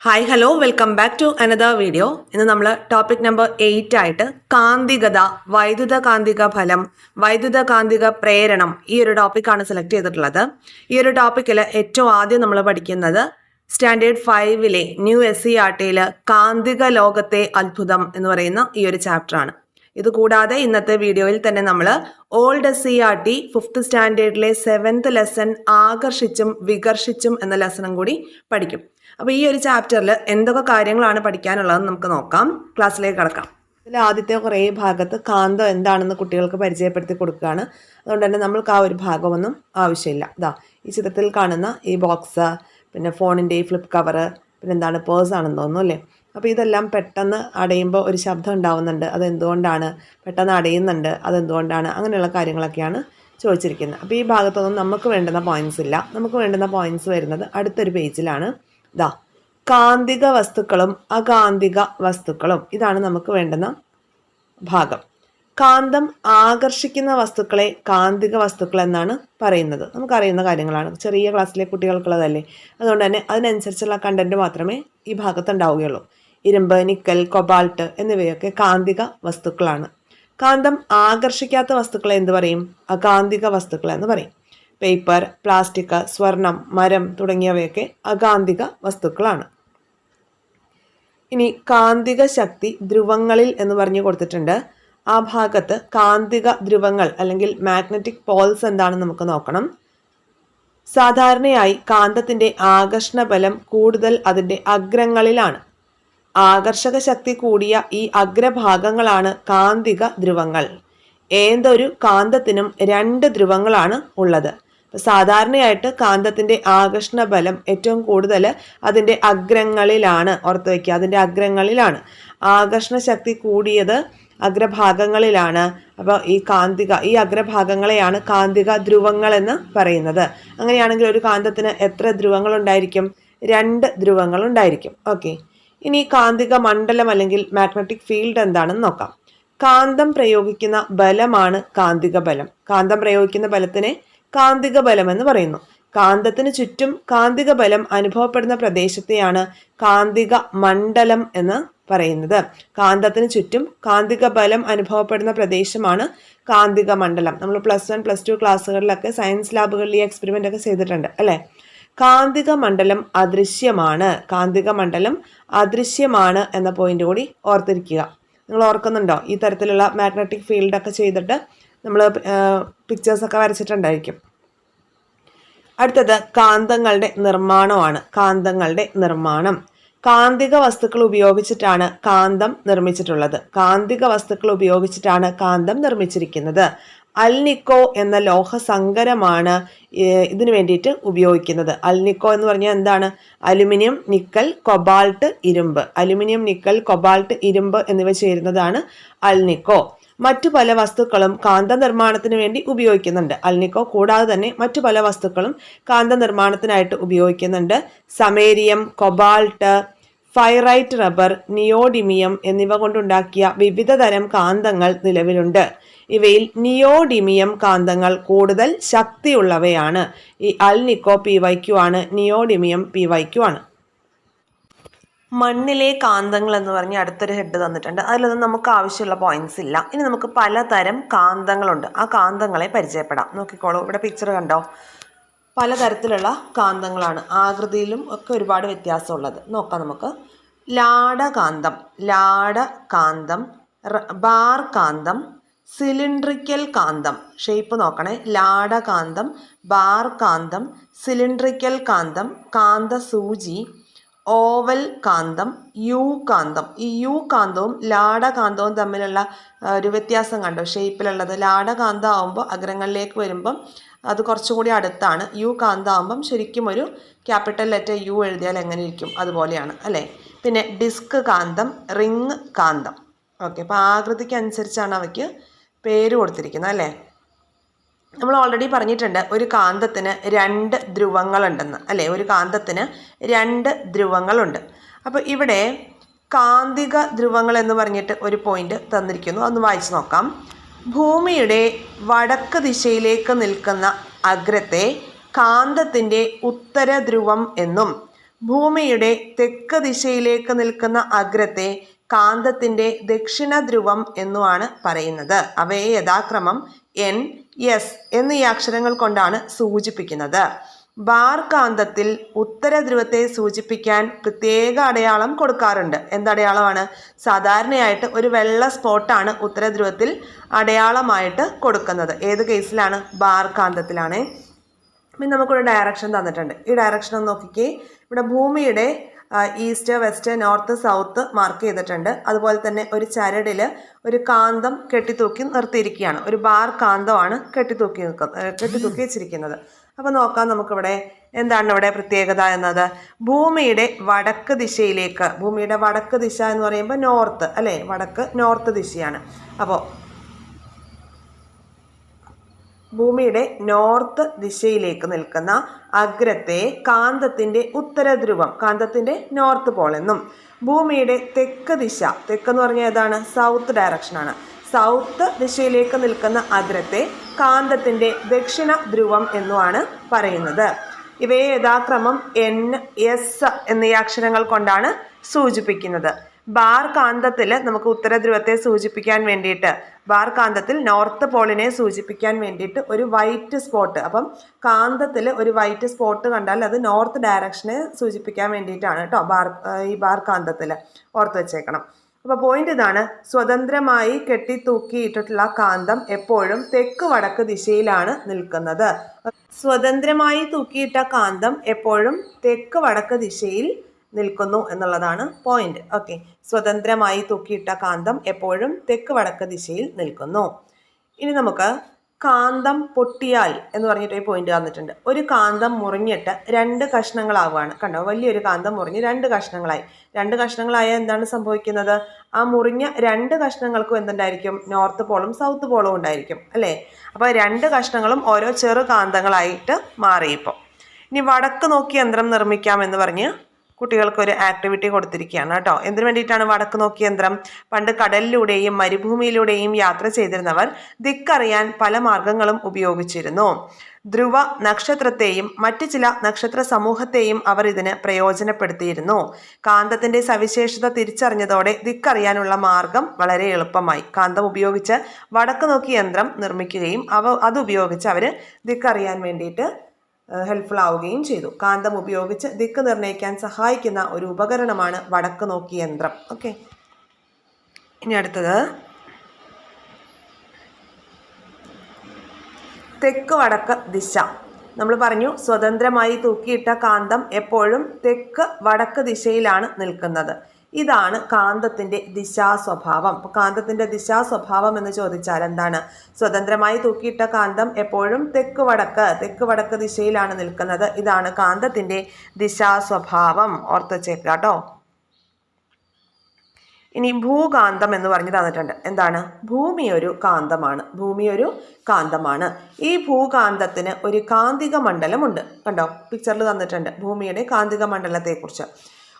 Hi hello welcome back to another video ഇന്ന് നമ്മൾ topic number eight ആയിട്ട് കാന്തികത വൈദ്യുത കാന്തിക ഫലം വൈദ്യുത കാന്തിക പ്രേരണം ഈ ഒരു ടോപ്പിക്കാണ് സെലക്ട് ചെയ്തിട്ടുള്ളത്. ഈ ഒരു ടോപ്പിക്കിൽ ഏറ്റവും ആദ്യം നമ്മൾ പഠിക്കുന്നത് സ്റ്റാൻഡേർഡ് ഫൈവിലെ ന്യൂ എസ് സി ആർ ടിയിൽ കാന്തിക ലോകത്തെ അത്ഭുതം എന്ന് പറയുന്ന ഈ ഒരു ചാപ്റ്ററാണ് ഇത് കൂടാതെ ഇന്നത്തെ വീഡിയോയിൽ തന്നെ നമ്മൾ old C R T fifth സ്റ്റാൻഡേർഡിലെ seventh lesson ആകർഷിച്ചും വികർഷിച്ചും എന്ന ലെസണും കൂടി പഠിക്കും. അപ്പോൾ ഈ ഒരു ചാപ്റ്ററിൽ എന്തൊക്കെ കാര്യങ്ങളാണ് പഠിക്കാനുള്ളതെന്ന് നമുക്ക് നോക്കാം. ക്ലാസ്സിലേക്ക് കടക്കാം. ഇതിൽ ആദ്യത്തെ കുറേ ഭാഗത്ത് കാന്തം എന്താണെന്ന് കുട്ടികൾക്ക് പരിചയപ്പെടുത്തി കൊടുക്കുകയാണ്. അതുകൊണ്ട് തന്നെ നമ്മൾക്ക് ആ ഒരു ഭാഗമൊന്നും ആവശ്യമില്ല. ഇതാ ഈ ചിത്രത്തിൽ കാണുന്ന ഈ ബോക്സ് പിന്നെ ഫോണിന്റെ ഈ ഫ്ലിപ്പ് കവറ് പിന്നെ എന്താണ് പേഴ്സ് ആണെന്ന് തോന്നുന്നു അല്ലേ? അപ്പോൾ ഇതെല്ലാം പെട്ടെന്ന് അടയുമ്പോൾ ഒരു ശബ്ദം ഉണ്ടാവുന്നുണ്ട്. അതെന്തുകൊണ്ടാണ് പെട്ടെന്ന് അടയുന്നുണ്ട്. അതെന്തുകൊണ്ടാണ് അങ്ങനെയുള്ള കാര്യങ്ങളൊക്കെയാണ് ചോദിച്ചിരിക്കുന്നത്. അപ്പോൾ ഈ ഭാഗത്തൊന്നും നമുക്ക് വേണ്ടുന്ന പോയിന്റ്സ് ഇല്ല. നമുക്ക് വേണ്ടുന്ന പോയിന്റ്സ് വരുന്നത് അടുത്തൊരു പേജിലാണ് ഇതാ കാന്തിക വസ്തുക്കളും അകാന്തിക വസ്തുക്കളും. ഇതാണ് നമുക്ക് വേണ്ടുന്ന ഭാഗം. കാന്തം ആകർഷിക്കുന്ന വസ്തുക്കളെ കാന്തിക വസ്തുക്കൾ എന്നാണ് പറയുന്നത്. നമുക്കറിയുന്ന കാര്യങ്ങളാണ്. ചെറിയ ക്ലാസ്സിലെ കുട്ടികൾക്കുള്ളതല്ലേ. അതുകൊണ്ട് തന്നെ അതിനനുസരിച്ചുള്ള കണ്ടന്റ് മാത്രമേ ഈ ഭാഗത്ത് ഉണ്ടാവുകയുള്ളൂ ഇരുമ്പ് നിക്കൽ കൊബാൾട്ട് എന്നിവയൊക്കെ കാന്തിക വസ്തുക്കളാണ്. കാന്തം ആകർഷിക്കാത്ത വസ്തുക്കളെ എന്ത് പറയും? അകാന്തിക വസ്തുക്കൾ എന്ന് പറയും. പേപ്പർ പ്ലാസ്റ്റിക് സ്വർണം മരം തുടങ്ങിയവയൊക്കെ അകാന്തിക വസ്തുക്കളാണ്. ഇനി കാന്തിക ശക്തി ധ്രുവങ്ങളിൽ എന്ന് പറഞ്ഞു കൊടുത്തിട്ടുണ്ട്. ആ ഭാഗത്ത് കാന്തിക ധ്രുവങ്ങൾ അല്ലെങ്കിൽ മാഗ്നറ്റിക് പോൾസ് എന്താണെന്ന് നമുക്ക് നോക്കണം. സാധാരണയായി കാന്തത്തിന്റെ ആകർഷണ ബലം കൂടുതൽ അതിന്റെ അഗ്രങ്ങളിലാണ്. ആകർഷക ശക്തി കൂടിയ ഈ അഗ്രഭാഗങ്ങളാണ് കാന്തിക ധ്രുവങ്ങൾ. ഏതൊരു കാന്തത്തിനും രണ്ട് ധ്രുവങ്ങളാണ് ഉള്ളത്. സാധാരണയായിട്ട് കാന്തത്തിന്റെ ആകർഷണ ബലം ഏറ്റവും കൂടുതൽ അതിന്റെ അഗ്രങ്ങളിലാണ് ഓർത്ത് വയ്ക്കുക. അതിന്റെ അഗ്രങ്ങളിലാണ്. ആകർഷണ ശക്തി കൂടിയത് അഗ്രഭാഗങ്ങളിലാണ്. അപ്പോൾ ഈ കാന്തിക ഈ അഗ്രഭാഗങ്ങളെയാണ് കാന്തിക ധ്രുവങ്ങൾ എന്ന് പറയുന്നത്. അങ്ങനെയാണെങ്കിൽ ഒരു കാന്തത്തിന് എത്ര ധ്രുവങ്ങൾ ഉണ്ടായിരിക്കും? രണ്ട് ധ്രുവങ്ങൾ ഉണ്ടായിരിക്കും. ഓക്കെ. ഇനി കാന്തിക മണ്ഡലം അല്ലെങ്കിൽ മാഗ്നറ്റിക് ഫീൽഡ് എന്താണെന്ന് നോക്കാം. കാന്തം പ്രയോഗിക്കുന്ന ബലമാണ് കാന്തിക ബലം. കാന്തം പ്രയോഗിക്കുന്ന ബലത്തിനെ കാന്തിക ബലം എന്ന് പറയുന്നു. കാന്തത്തിന് ചുറ്റും കാന്തിക ബലം അനുഭവപ്പെടുന്ന പ്രദേശത്തെയാണ് കാന്തിക മണ്ഡലം എന്ന് പറയുന്നത്. കാന്തത്തിന് ചുറ്റും കാന്തിക ബലം അനുഭവപ്പെടുന്ന പ്രദേശമാണ് കാന്തിക മണ്ഡലം നമ്മൾ പ്ലസ് വൺ പ്ലസ് ടു ക്ലാസ്സുകളിലൊക്കെ സയൻസ് ലാബുകളിൽ ഈ എക്സ്പെരിമെന്റ് ഒക്കെ ചെയ്തിട്ടുണ്ട് അല്ലേ? കാന്തിക മണ്ഡലം അദൃശ്യമാണ്. കാന്തിക മണ്ഡലം അദൃശ്യമാണ് എന്ന പോയിന്റ് കൂടി ഓർത്തിരിക്കുക. നിങ്ങൾ ഓർക്കുന്നുണ്ടോ? ഈ തരത്തിലുള്ള മാഗ്നറ്റിക് ഫീൽഡൊക്കെ ചെയ്തിട്ട് നമ്മൾ പിക്ചേഴ്സൊക്കെ വരച്ചിട്ടുണ്ടായിരിക്കും. അടുത്തത് കാന്തങ്ങളുടെ നിർമ്മാണമാണ്. കാന്തങ്ങളുടെ നിർമ്മാണം. കാന്തിക വസ്തുക്കൾ ഉപയോഗിച്ചിട്ടാണ് കാന്തം നിർമ്മിച്ചിട്ടുള്ളത്. കാന്തിക വസ്തുക്കൾ ഉപയോഗിച്ചിട്ടാണ് കാന്തം നിർമ്മിച്ചിരിക്കുന്നത്. അൽനിക്കോ എന്ന ലോഹ സങ്കരമാണ് ഇതിനു വേണ്ടിയിട്ട് ഉപയോഗിക്കുന്നത്. അൽനിക്കോ എന്ന് പറഞ്ഞാൽ എന്താണ്? അലുമിനിയം നിക്കൽ കൊബാൾട്ട് ഇരുമ്പ്. അലുമിനിയം നിക്കൽ കൊബാൾട്ട് ഇരുമ്പ് എന്നിവ ചേരുന്നതാണ് അൽനിക്കോ മറ്റു പല വസ്തുക്കളും കാന്ത നിർമ്മാണത്തിന് വേണ്ടി ഉപയോഗിക്കുന്നുണ്ട്. അൽനിക്കോ കൂടാതെ തന്നെ മറ്റു പല വസ്തുക്കളും കാന്ത നിർമ്മാണത്തിനായിട്ട് ഉപയോഗിക്കുന്നുണ്ട്. Samarium cobalt ferrite rubber neodymium എന്നിവ കൊണ്ടുണ്ടാക്കിയ വിവിധ തരം കാന്തങ്ങൾ നിലവിലുണ്ട്. ഇവയിൽ നിയോഡിമിയം കാന്തങ്ങൾ കൂടുതൽ ശക്തിയുള്ളവയാണ്. ഈ അൽനിക്കോ പി വൈക്യു ആണ് നിയോഡിമിയം പി വൈക്യു ആണ്. മണ്ണിലെ കാന്തങ്ങൾ എന്ന് പറഞ്ഞ് അടുത്തൊരു ഹെഡ് തന്നിട്ടുണ്ട്. അതിലൊന്നും നമുക്ക് ആവശ്യമുള്ള പോയിന്റ്സ് ഇല്ല. ഇനി നമുക്ക് പലതരം കാന്തങ്ങളുണ്ട്. ആ കാന്തങ്ങളെ പരിചയപ്പെടാം. നോക്കിക്കോളൂ. ഇവിടെ പിക്ചർ കണ്ടോ? പലതരത്തിലുള്ള കാന്തങ്ങളാണ്. ആകൃതിയിലും ഒക്കെ ഒരുപാട് വ്യത്യാസമുള്ളത്. നോക്കാം നമുക്ക്. ലാടകാന്തം. ലാടകാന്തം ബാർ കാന്തം സിലിണ്ട്രിക്കൽ കാന്തം. ഷേപ്പ് നോക്കണേ. ലാടകാന്തം ബാർ കാന്തം സിലിണ്ട്രിക്കൽ കാന്തം കാന്തസൂചി ഓവൽ കാന്തം യു കാന്തം. ഈ യു കാന്തവും ലാടകാന്തവും തമ്മിലുള്ള ഒരു വ്യത്യാസം കണ്ടോ? ഷേപ്പിലുള്ളത്. ലാടകാന്തം ആകുമ്പോൾ അഗ്രങ്ങളിലേക്ക് വരുമ്പം അത് കുറച്ചും കൂടി അടുത്താണ്. യു കാന്താകുമ്പം ശരിക്കും ഒരു ക്യാപിറ്റൽ ലെറ്റർ യു എഴുതിയാൽ എങ്ങനെ ഇരിക്കും? അതുപോലെയാണ് അല്ലേ? പിന്നെ ഡിസ്ക് കാന്തം റിങ് കാന്തം. ഓക്കെ അപ്പോൾ ആകൃതിക്ക് അനുസരിച്ചാണ് അവയ്ക്ക് പേര് കൊടുത്തിരിക്കുന്നത് അല്ലേ? നമ്മൾ ഓൾറെഡി പറഞ്ഞിട്ടുണ്ട് ഒരു കാന്തത്തിന് രണ്ട് ധ്രുവങ്ങളുണ്ടെന്ന് അല്ലേ? ഒരു കാന്തത്തിന് രണ്ട് ധ്രുവങ്ങളുണ്ട്. അപ്പോൾ ഇവിടെ കാന്തിക ധ്രുവങ്ങൾ എന്ന് പറഞ്ഞിട്ട് ഒരു പോയിന്റ് തന്നിരിക്കുന്നു. ഒന്ന് വായിച്ചു നോക്കാം. ഭൂമിയുടെ വടക്ക് ദിശയിലേക്ക് നിൽക്കുന്ന അഗ്രത്തെ കാന്തത്തിന്റെ ഉത്തര ധ്രുവം എന്നും ഭൂമിയുടെ തെക്ക് ദിശയിലേക്ക് നിൽക്കുന്ന അഗ്രത്തെ കാന്തത്തിന്റെ ദക്ഷിണ ധ്രുവം എന്നുമാണ് പറയുന്നത്. അവയെ യഥാക്രമം എൻ എസ് എന്നീ അക്ഷരങ്ങൾ കൊണ്ടാണ് സൂചിപ്പിക്കുന്നത്. ബാർ കാന്തത്തിൽ ഉത്തര ധ്രുവത്തെ സൂചിപ്പിക്കാൻ പ്രത്യേക അടയാളം കൊടുക്കാറുണ്ട്. എന്തടയാളമാണ് സാധാരണയായിട്ട് ഒരു വെള്ള സ്പോട്ടാണ് ഉത്തര ധ്രുവത്തിൽ അടയാളമായിട്ട് കൊടുക്കുന്നത്. ഏത് കേസിലാണ്? ബാർ കാന്തത്തിലാണ് പിന്നെ നമുക്കൊരു ഡയറക്ഷൻ തന്നിട്ടുണ്ട്. ഈ ഡയറക്ഷൻ ഒന്ന് നോക്കിക്കേ. ഇവിടെ ഭൂമിയുടെ east west north south mark ചെയ്തിട്ടുണ്ട്. അതുപോലെ തന്നെ ഒരു ചരടിൽ ഒരു കാന്തം കെട്ടിത്തൂക്കി നിർത്തിയിരിക്കുകയാണ്. ഒരു ബാർ കാന്തമാണ് കെട്ടിത്തൂക്കി നിൽക്കുന്നത് കെട്ടിത്തൂക്കി വെച്ചിരിക്കുന്നത്. അപ്പോൾ നോക്കാം നമുക്കിവിടെ എന്താണ് ഇവിടെ പ്രത്യേകത എന്നത്. ഭൂമിയുടെ വടക്ക് ദിശയിലേക്ക് ഭൂമിയുടെ വടക്ക് ദിശ എന്ന് പറയുമ്പോൾ നോർത്ത് അല്ലേ? വടക്ക് നോർത്ത് ദിശയാണ്. അപ്പോൾ ഭൂമിയുടെ നോർത്ത് ദിശയിലേക്ക് നിൽക്കുന്ന അഗ്രത്തെ കാന്തത്തിന്റെ ഉത്തരധ്രുവം കാന്തത്തിന്റെ നോർത്ത് പോൾ എന്നും. ഭൂമിയുടെ തെക്ക് ദിശ തെക്കെന്ന് പറഞ്ഞാൽ ഏതാണ്? സൗത്ത് ഡയറക്ഷനാണ് സൗത്ത് ദിശയിലേക്ക് നിൽക്കുന്ന അഗ്രത്തെ കാന്തത്തിന്റെ ദക്ഷിണ ധ്രുവം എന്നുമാണ് പറയുന്നത്. ഇവയെ യഥാക്രമം എൻ എസ് എന്നീ അക്ഷരങ്ങൾ കൊണ്ടാണ് സൂചിപ്പിക്കുന്നത്. ബാർ കാന്തത്തിൽ നമുക്ക് ഉത്തരധ്രുവത്തെ സൂചിപ്പിക്കാൻ വേണ്ടിയിട്ട് ബാർ കാന്തത്തിൽ നോർത്ത് പോളിനെ സൂചിപ്പിക്കാൻ വേണ്ടിയിട്ട് ഒരു വൈറ്റ് സ്പോട്ട്. അപ്പം കാന്തത്തിൽ ഒരു വൈറ്റ് സ്പോട്ട് കണ്ടാൽ അത് നോർത്ത് ഡയറക്ഷനെ സൂചിപ്പിക്കാൻ വേണ്ടിയിട്ടാണ് കേട്ടോ ബാർ ഈ ബാർ കാന്തത്തിൽ ഓർത്ത് വെച്ചേക്കണം. അപ്പോൾ പോയിന്റ് ഇതാണ് സ്വതന്ത്രമായി കെട്ടിത്തൂക്കിയിട്ടിട്ടുള്ള കാന്തം എപ്പോഴും തെക്ക് വടക്ക് ദിശയിലാണ് നിൽക്കുന്നത്. സ്വതന്ത്രമായി തൂക്കിയിട്ട കാന്തം എപ്പോഴും തെക്ക് വടക്ക് ദിശയിൽ നിൽക്കുന്നു എന്നുള്ളതാണ് പോയിന്റ് ഓക്കെ സ്വതന്ത്രമായി തൂക്കിയിട്ട കാന്തം എപ്പോഴും തെക്ക് വടക്ക് ദിശയിൽ നിൽക്കുന്നു. ഇനി നമുക്ക് കാന്തം പൊട്ടിയാൽ എന്ന് പറഞ്ഞിട്ട് ഒരു പോയിന്റ് തന്നിട്ടുണ്ട് ഒരു കാന്തം മുറിഞ്ഞിട്ട് രണ്ട് കഷ്ണങ്ങളാവുകയാണ്. കണ്ടോ? വലിയൊരു കാന്തം മുറിഞ്ഞ് രണ്ട് കഷ്ണങ്ങളായി. രണ്ട് കഷ്ണങ്ങളായ എന്താണ് സംഭവിക്കുന്നത്? ആ മുറിഞ്ഞ രണ്ട് കഷ്ണങ്ങൾക്കും എന്തുണ്ടായിരിക്കും? നോർത്ത് പോളും സൗത്ത് പോളും ഉണ്ടായിരിക്കും അല്ലേ? അപ്പോൾ രണ്ട് കഷ്ണങ്ങളും ഓരോ ചെറു കാന്തങ്ങളായിട്ട് മാറി ഇപ്പോൾ ഇനി വടക്ക് നോക്കി യന്ത്രം നിർമ്മിക്കാം എന്ന് പറഞ്ഞ് കുട്ടികൾക്ക് ഒരു ആക്ടിവിറ്റി കൊടുത്തിരിക്കുകയാണ് കേട്ടോ. എന്തിനു വേണ്ടിയിട്ടാണ് വടക്ക് നോക്കി യന്ത്രം? പണ്ട് കടലിലൂടെയും മരുഭൂമിയിലൂടെയും യാത്ര ചെയ്തിരുന്നവർ ദിക്കറിയാൻ പല മാർഗങ്ങളും ഉപയോഗിച്ചിരുന്നു. ധ്രുവ നക്ഷത്രത്തെയും മറ്റു ചില നക്ഷത്ര സമൂഹത്തെയും അവർ ഇതിന് പ്രയോജനപ്പെടുത്തിയിരുന്നു. കാന്തത്തിന്റെ സവിശേഷത തിരിച്ചറിഞ്ഞതോടെ ദിക്കറിയാനുള്ള മാർഗം വളരെ എളുപ്പമായി. കാന്തം ഉപയോഗിച്ച് വടക്ക് നോക്കി യന്ത്രം നിർമ്മിക്കുകയും അവ അതുപയോഗിച്ച് അവർ ദിക്കറിയാൻ വേണ്ടിയിട്ട് ഹെൽപ്ഫുൾ ആവുകയും ചെയ്തു. കാന്തം ഉപയോഗിച്ച് ദിക്ക് നിർണയിക്കാൻ സഹായിക്കുന്ന ഒരു ഉപകരണമാണ് വടക്ക് നോക്കി യന്ത്രം. ഓക്കെ. ഇനി അടുത്തത്. തെക്ക് വടക്ക് ദിശ. നമ്മൾ പറഞ്ഞു സ്വതന്ത്രമായി തൂക്കിയിട്ട കാന്തം എപ്പോഴും തെക്ക് വടക്ക് ദിശയിലാണ് നിൽക്കുന്നത്. ഇതാണ് കാന്തത്തിന്റെ ദിശാസ്വഭാവം. അപ്പോൾ കാന്തത്തിന്റെ ദിശാസ്വഭാവം എന്ന് ചോദിച്ചാൽ എന്താണ്? സ്വതന്ത്രമായി തൂക്കിയിട്ട കാന്തം എപ്പോഴും തെക്ക് വടക്ക് തെക്ക് വടക്ക് ദിശയിലാണ് നിൽക്കുന്നത്. ഇതാണ് കാന്തത്തിന്റെ ദിശാസ്വഭാവം. ഓർത്തുവച്ചേക്കുക കേട്ടോ. ഇനി ഭൂകാന്തം എന്ന് പറഞ്ഞു തന്നിട്ടുണ്ട്. എന്താണ്? ഭൂമി ഒരു കാന്തമാണ്. ഭൂമി ഒരു കാന്തമാണ്. ഈ ഭൂകാന്തത്തിന് ഒരു കാന്തിക മണ്ഡലമുണ്ട്. കണ്ടോ? പിക്ചറിൽ തന്നിട്ടുണ്ട് ഭൂമിയുടെ കാന്തിക മണ്ഡലത്തെക്കുറിച്ച്.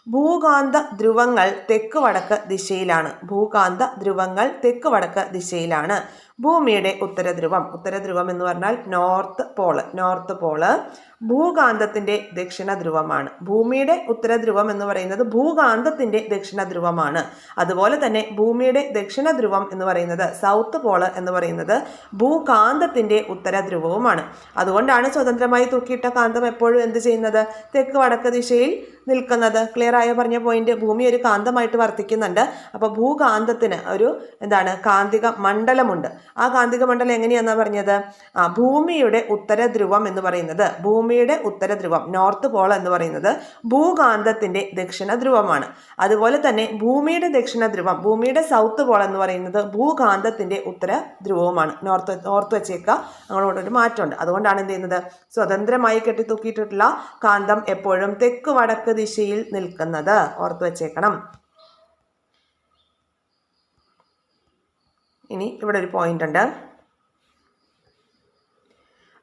ഭൂകാന്ത ധ്രുവങ്ങൾ തെക്ക് വടക്ക് ദിശയിലാണ്. ഭൂകാന്ത ധ്രുവങ്ങൾ തെക്ക് വടക്ക് ദിശയിലാണ്. ഭൂമിയുടെ ഉത്തരധ്രുവം. ഉത്തരധ്രുവം എന്ന് പറഞ്ഞാൽ നോർത്ത് പോൾ. നോർത്ത് പോൾ ഭൂകാന്തത്തിന്റെ ദക്ഷിണ ധ്രുവമാണ് ഭൂമിയുടെ ഉത്തരധ്രുവം എന്ന് പറയുന്നത് ഭൂകാന്തത്തിന്റെ ദക്ഷിണ ധ്രുവമാണ് അതുപോലെ തന്നെ ഭൂമിയുടെ ദക്ഷിണ ധ്രുവം എന്ന് പറയുന്നത് സൗത്ത് പോൾ എന്ന് പറയുന്നത് ഭൂകാന്തത്തിന്റെ ഉത്തര ധ്രുവവുമാണ് അതുകൊണ്ടാണ് സ്വതന്ത്രമായി തൂക്കിയിട്ട കാന്തം എപ്പോഴും എന്ത് ചെയ്യുന്നത്? തെക്ക് വടക്ക് ദിശയിൽ നിൽക്കുന്നത്. ക്ലിയർ ആയ? പറഞ്ഞ പോയിന്റ് ഭൂമി ഒരു കാന്തമായിട്ട് വർത്തിക്കുന്നുണ്ട്. അപ്പോൾ ഭൂകാന്തത്തിന് ഒരു എന്താണ് കാന്തിക മണ്ഡലമുണ്ട്. ആ കാന്തിക മണ്ഡലം എങ്ങനെയാണെന്നാ പറഞ്ഞത്? ആ ഭൂമിയുടെ ഉത്തര ധ്രുവം എന്ന് പറയുന്നത്. ഭൂമിയുടെ ഉത്തര ധ്രുവം നോർത്ത് പോൾ എന്ന് പറയുന്നത് ഭൂകാന്തത്തിന്റെ ദക്ഷിണ ധ്രുവമാണ് അതുപോലെ തന്നെ ഭൂമിയുടെ ദക്ഷിണ ധ്രുവം ഭൂമിയുടെ സൗത്ത് പോൾ എന്ന് പറയുന്നത് ഭൂകാന്തത്തിന്റെ ഉത്തര ധ്രുവവുമാണ് നോർത്ത് നോർത്ത് വെച്ചേക്കുക അങ്ങോട്ട് ഒരു മാറ്റമുണ്ട്. അതുകൊണ്ടാണ് എന്ത് ചെയ്യുന്നത്? സ്വതന്ത്രമായി കെട്ടിത്തൂക്കിയിട്ടുള്ള കാന്തം എപ്പോഴും തെക്ക് വടക്ക് ദിശയിൽ നിൽക്കുന്നത്. ഓർത്ത് വെച്ചേക്കണം. ഇനി ഇവിടെ ഒരു പോയിന്റ് ഉണ്ട്.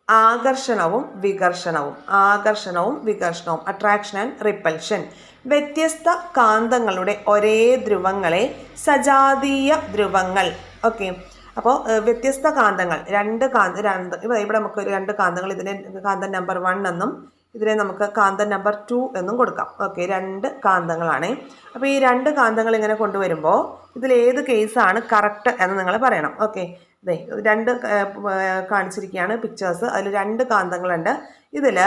ആകർഷണവും വികർഷണവും. ആകർഷണവും വികർഷണവും. അട്രാക്ഷൻ ആൻഡ് റിപ്പൽഷൻ വ്യത്യസ്ത കാന്തങ്ങളുടെ ഒരേ ധ്രുവങ്ങളെ സജാതീയ ധ്രുവങ്ങൾ. ഓക്കെ അപ്പോൾ വ്യത്യസ്ത കാന്തങ്ങൾ. രണ്ട് കാന്ത രണ്ട് ഇവിടെ നമുക്ക് രണ്ട് കാന്തങ്ങൾ. ഇതിന്റെ കാന്തം നമ്പർ വൺ എന്നും ഇതിനെ നമുക്ക് കാന്തം നമ്പർ ടു എന്നും കൊടുക്കാം. ഓക്കെ രണ്ട് കാന്തങ്ങളാണ്. അപ്പോൾ ഈ രണ്ട് കാന്തങ്ങൾ ഇങ്ങനെ കൊണ്ടുവരുമ്പോൾ ഇതിൽ ഏത് കേസാണ് കറക്റ്റ് എന്ന് നിങ്ങൾ പറയണം. ഓക്കെ രണ്ട് കാണിച്ചിരിക്കുകയാണ് പിക്ചേഴ്സ് അതിൽ രണ്ട് കാന്തങ്ങളുണ്ട്. ഇതിൽ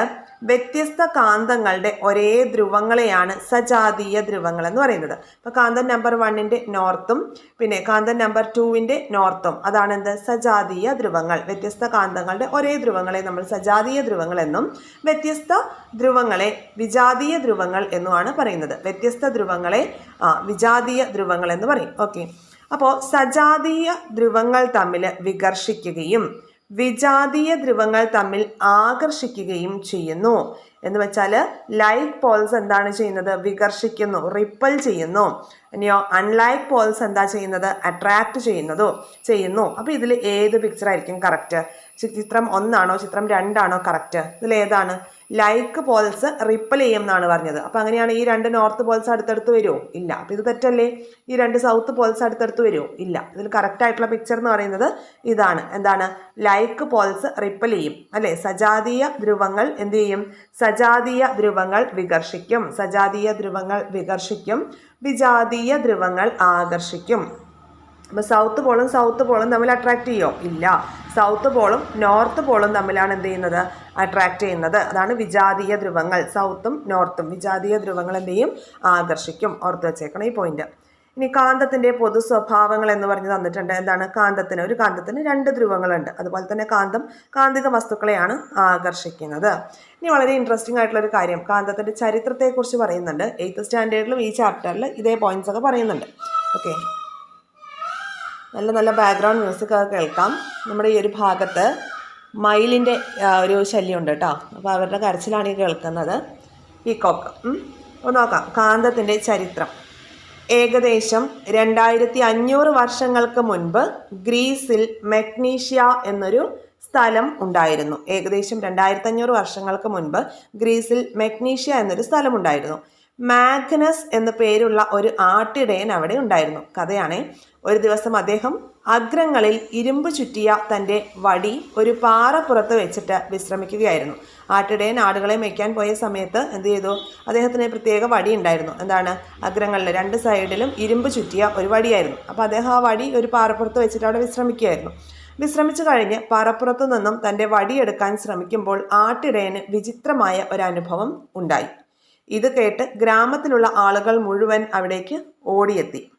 വ്യത്യസ്ത കാന്തങ്ങളുടെ ഒരേ ധ്രുവങ്ങളെയാണ് സജാതീയ ധ്രുവങ്ങൾ എന്ന് പറയുന്നത്. അപ്പോൾ കാന്തൻ നമ്പർ വണ്ണിന്റെ നോർത്തും പിന്നെ കാന്തൻ നമ്പർ ടുവിന്റെ നോർത്തും അതാണ് എന്ത്? സജാതീയ ധ്രുവങ്ങൾ. വ്യത്യസ്ത കാന്തങ്ങളുടെ ഒരേ ധ്രുവങ്ങളെ നമ്മൾ സജാതീയ ധ്രുവങ്ങൾ എന്നും വ്യത്യസ്ത ധ്രുവങ്ങളെ വിജാതീയ ധ്രുവങ്ങൾ എന്നുമാണ് പറയുന്നത്. വ്യത്യസ്ത ധ്രുവങ്ങളെ വിജാതീയ ധ്രുവങ്ങൾ എന്ന് പറയും. ഓക്കെ അപ്പോൾ സജാതീയ ധ്രുവങ്ങൾ തമ്മിൽ വികർഷിക്കുകയും വിജാതീയ ധ്രുവങ്ങൾ തമ്മിൽ ആകർഷിക്കുകയും ചെയ്യുന്നു. എന്ന് വെച്ചാൽ ലൈക്ക് പോൾസ് എന്താണ് ചെയ്യുന്നത്? വികർഷിക്കുന്നു റിപ്പൽ ചെയ്യുന്നു. ഇനിയോ അൺലൈക്ക് പോൾസ് എന്താ ചെയ്യുന്നത്? അട്രാക്ട് ചെയ്യുന്നതോ ചെയ്യുന്നു. അപ്പോൾ ഇതിൽ ഏത് പിക്ചർ ആയിരിക്കും കറക്റ്റ് ചിത്രം ഒന്നാണോ ചിത്രം രണ്ടാണോ കറക്റ്റ് ഇതിൽ ഏതാണ്? ലൈക്ക് പോൾസ് റിപ്പൽ ചെയ്യും എന്നാണ് പറഞ്ഞത്. അപ്പോൾ അങ്ങനെയാണ് ഈ രണ്ട് നോർത്ത് പോൾസ് അടുത്തടുത്ത് വരുമോ ഇല്ല. അപ്പോൾ ഇത് തെറ്റല്ലേ? ഈ രണ്ട് സൗത്ത് പോൾസ് അടുത്തടുത്ത് വരുമോ ഇല്ല. ഇതിൽ കറക്റ്റ് ആയിട്ടുള്ള പിക്ചർ എന്ന് പറയുന്നത് ഇതാണ്. എന്താണ്? ലൈക്ക് പോൾസ് റിപ്പൽ ചെയ്യും. അല്ലേ? സജാതീയ ധ്രുവങ്ങൾ എന്ത് ചെയ്യും? സജാതീയ ധ്രുവങ്ങൾ വികർഷിക്കും. സജാതീയ ധ്രുവങ്ങൾ വികർഷിക്കും. വിജാതീയ ധ്രുവങ്ങൾ ആകർഷിക്കും. അപ്പോൾ സൗത്ത് പോളും സൗത്ത് പോളും തമ്മിൽ അട്രാക്റ്റ് ചെയ്യുമോ ഇല്ല. സൗത്ത് പോളും നോർത്ത് പോളും തമ്മിലാണ് എന്ത് ചെയ്യുന്നത്? അട്രാക്റ്റ് ചെയ്യുന്നത്. അതാണ് വിജാതീയ ധ്രുവങ്ങൾ. സൗത്തും നോർത്തും വിജാതീയ ധ്രുവങ്ങൾ എന്ത് ചെയ്യും? ആകർഷിക്കും. ഓർത്ത് വെച്ചേക്കണം ഈ പോയിന്റ് ഇനി കാന്തത്തിന്റെ പൊതു സ്വഭാവങ്ങൾ എന്ന് പറഞ്ഞ് തന്നിട്ടുണ്ട്. എന്താണ്? കാന്തത്തിന്. ഒരു കാന്തത്തിന് രണ്ട് ധ്രുവങ്ങളുണ്ട്. അതുപോലെ തന്നെ കാന്തം കാന്തിക വസ്തുക്കളെയാണ് ആകർഷിക്കുന്നത്. ഇനി വളരെ ഇൻട്രസ്റ്റിംഗ് ആയിട്ടുള്ള ഒരു കാര്യം. കാന്തത്തിന്റെ ചരിത്രത്തെക്കുറിച്ച് പറയുന്നുണ്ട്. എയ്ത്ത് സ്റ്റാൻഡേർഡിലും ഈ ചാപ്റ്ററിൽ ഇതേ പോയിന്റ്സ് ഒക്കെ പറയുന്നുണ്ട്. ഓക്കെ നല്ല നല്ല ബാക്ക്ഗ്രൗണ്ട് മ്യൂസിക് ഒക്കെ കേൾക്കാം. നമ്മുടെ ഈ ഒരു ഭാഗത്ത് മയിലിന്റെ ഒരു ശല്യമുണ്ട് കേട്ടോ. അപ്പോൾ അവരുടെ കരച്ചിലാണ് ഈ കേൾക്കുന്നത്. പീക്കോക്ക് അപ്പോൾ നോക്കാം. കാന്തത്തിന്റെ ചരിത്രം. ഏകദേശം രണ്ടായിരത്തി അഞ്ഞൂറ് വർഷങ്ങൾക്ക് മുൻപ് ഗ്രീസിൽ മെഗ്നീഷ്യ എന്നൊരു സ്ഥലം ഉണ്ടായിരുന്നു. ഏകദേശം രണ്ടായിരത്തി അഞ്ഞൂറ് വർഷങ്ങൾക്ക് മുൻപ് ഗ്രീസിൽ മെഗ്നീഷ്യ എന്നൊരു സ്ഥലം ഉണ്ടായിരുന്നു. മാഗ്നസ് എന്ന പേരുള്ള ഒരു ആട്ടിടയൻ അവിടെ ഉണ്ടായിരുന്നു. കഥയാണേ. ഒരു ദിവസം അദ്ദേഹം അഗ്രങ്ങളിൽ ഇരുമ്പ് ചുറ്റിയ തന്റെ വടി ഒരു പാറപ്പുറത്ത് വെച്ചിട്ട് വിശ്രമിക്കുകയായിരുന്നു. ആട്ടിടയൻ ആടുകളെ മേയ്ക്കാൻ പോയ സമയത്ത് എന്ത് ചെയ്തു? അദ്ദേഹത്തിന് പ്രത്യേക വടി ഉണ്ടായിരുന്നു. എന്താണ്? അഗ്രങ്ങളിൽ രണ്ട് സൈഡിലും ഇരുമ്പ് ചുറ്റിയ ഒരു വടിയായിരുന്നു. അപ്പോൾ അദ്ദേഹം ആ വടി ഒരു പാറപ്പുറത്ത് വെച്ചിട്ട് അവിടെ വിശ്രമിക്കുകയായിരുന്നു. വിശ്രമിച്ചു കഴിഞ്ഞ് പാറപ്പുറത്തു നിന്നും തന്റെ വടിയെടുക്കാൻ ശ്രമിക്കുമ്പോൾ ആട്ടിടയന് വിചിത്രമായ ഒരു അനുഭവം ഉണ്ടായി. ഇത് കേട്ട് ഗ്രാമത്തിലുള്ള ആളുകൾ മുഴുവൻ അവിടേക്ക് ഓടിയെത്തി.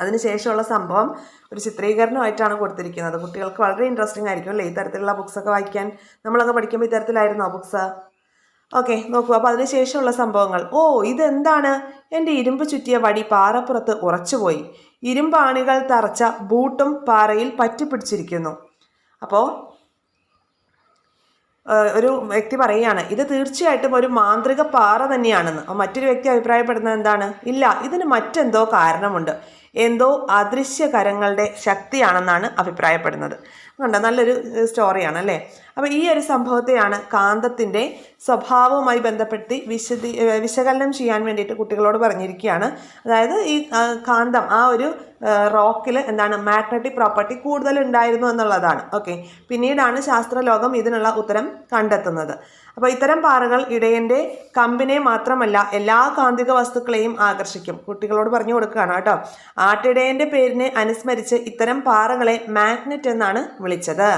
അതിനുശേഷമുള്ള സംഭവം ഒരു ചിത്രീകരണമായിട്ടാണ് കൊടുത്തിരിക്കുന്നത്. കുട്ടികൾക്ക് വളരെ ഇൻട്രസ്റ്റിംഗ് ആയിരിക്കും അല്ലേ? ഈ തരത്തിലുള്ള ബുക്സൊക്കെ വായിക്കാൻ നമ്മളൊക്കെ പഠിക്കുമ്പോൾ ഇത്തരത്തിലായിരുന്നോ ബുക്സ് ഓക്കെ നോക്കൂ. അപ്പോൾ അതിനുശേഷമുള്ള സംഭവങ്ങൾ. ഓ ഇതെന്താണ്? എന്റെ ഇരുമ്പ് ചുറ്റിയ വടി പാറപ്പുറത്ത് ഉറച്ചുപോയി. ഇരുമ്പാണികൾ തറച്ച ബൂട്ടും പാറയിൽ പറ്റിപ്പിടിച്ചിരിക്കുന്നു. അപ്പോൾ ഒരു വ്യക്തി പറയുകയാണ് ഇത് തീർച്ചയായിട്ടും ഒരു മാന്ത്രിക പാറ തന്നെയാണെന്ന്. മറ്റൊരു വ്യക്തി അഭിപ്രായപ്പെടുന്നത് എന്താണ്? ഇല്ല ഇതിന് മറ്റെന്തോ കാരണമുണ്ട്. എന്തോ അദൃശ്യ കരങ്ങളുടെ ശക്തിയാണെന്നാണ് അഭിപ്രായപ്പെടുന്നത്. കണ്ടോ? നല്ലൊരു സ്റ്റോറിയാണ് അല്ലേ? അപ്പോൾ ഈ ഒരു സംഭവത്തെയാണ് കാന്തത്തിന്റെ സ്വഭാവവുമായി ബന്ധപ്പെടുത്തി വിശദീ വിശകലനം ചെയ്യാൻ വേണ്ടിയിട്ട് കുട്ടികളോട് പറഞ്ഞിരിക്കുകയാണ്. അതായത് ഈ കാന്തം ആ ഒരു റോക്കിൽ എന്താണ് മാഗ്നറ്റിക് പ്രോപ്പർട്ടി കൂടുതൽ ഉണ്ടായിരുന്നു എന്നുള്ളതാണ്. ഓക്കെ? പിന്നീടാണ് ശാസ്ത്രലോകം ഇതിനുള്ള ഉത്തരം കണ്ടെത്തുന്നത്. അപ്പോൾ ഇത്തരം പാറകൾ ഇടയന്റെ കമ്പിനെ മാത്രമല്ല എല്ലാ കാന്തിക വസ്തുക്കളെയും ആകർഷിക്കും. കുട്ടികളോട് പറഞ്ഞു കൊടുക്കുകയാണ് കേട്ടോ. ആട്ടിടയന്റെ പേരിനെ അനുസ്മരിച്ച് ഇത്തരം പാറകളെ മാഗ്നറ്റ് എന്നാണ് വിളിച്ചത്.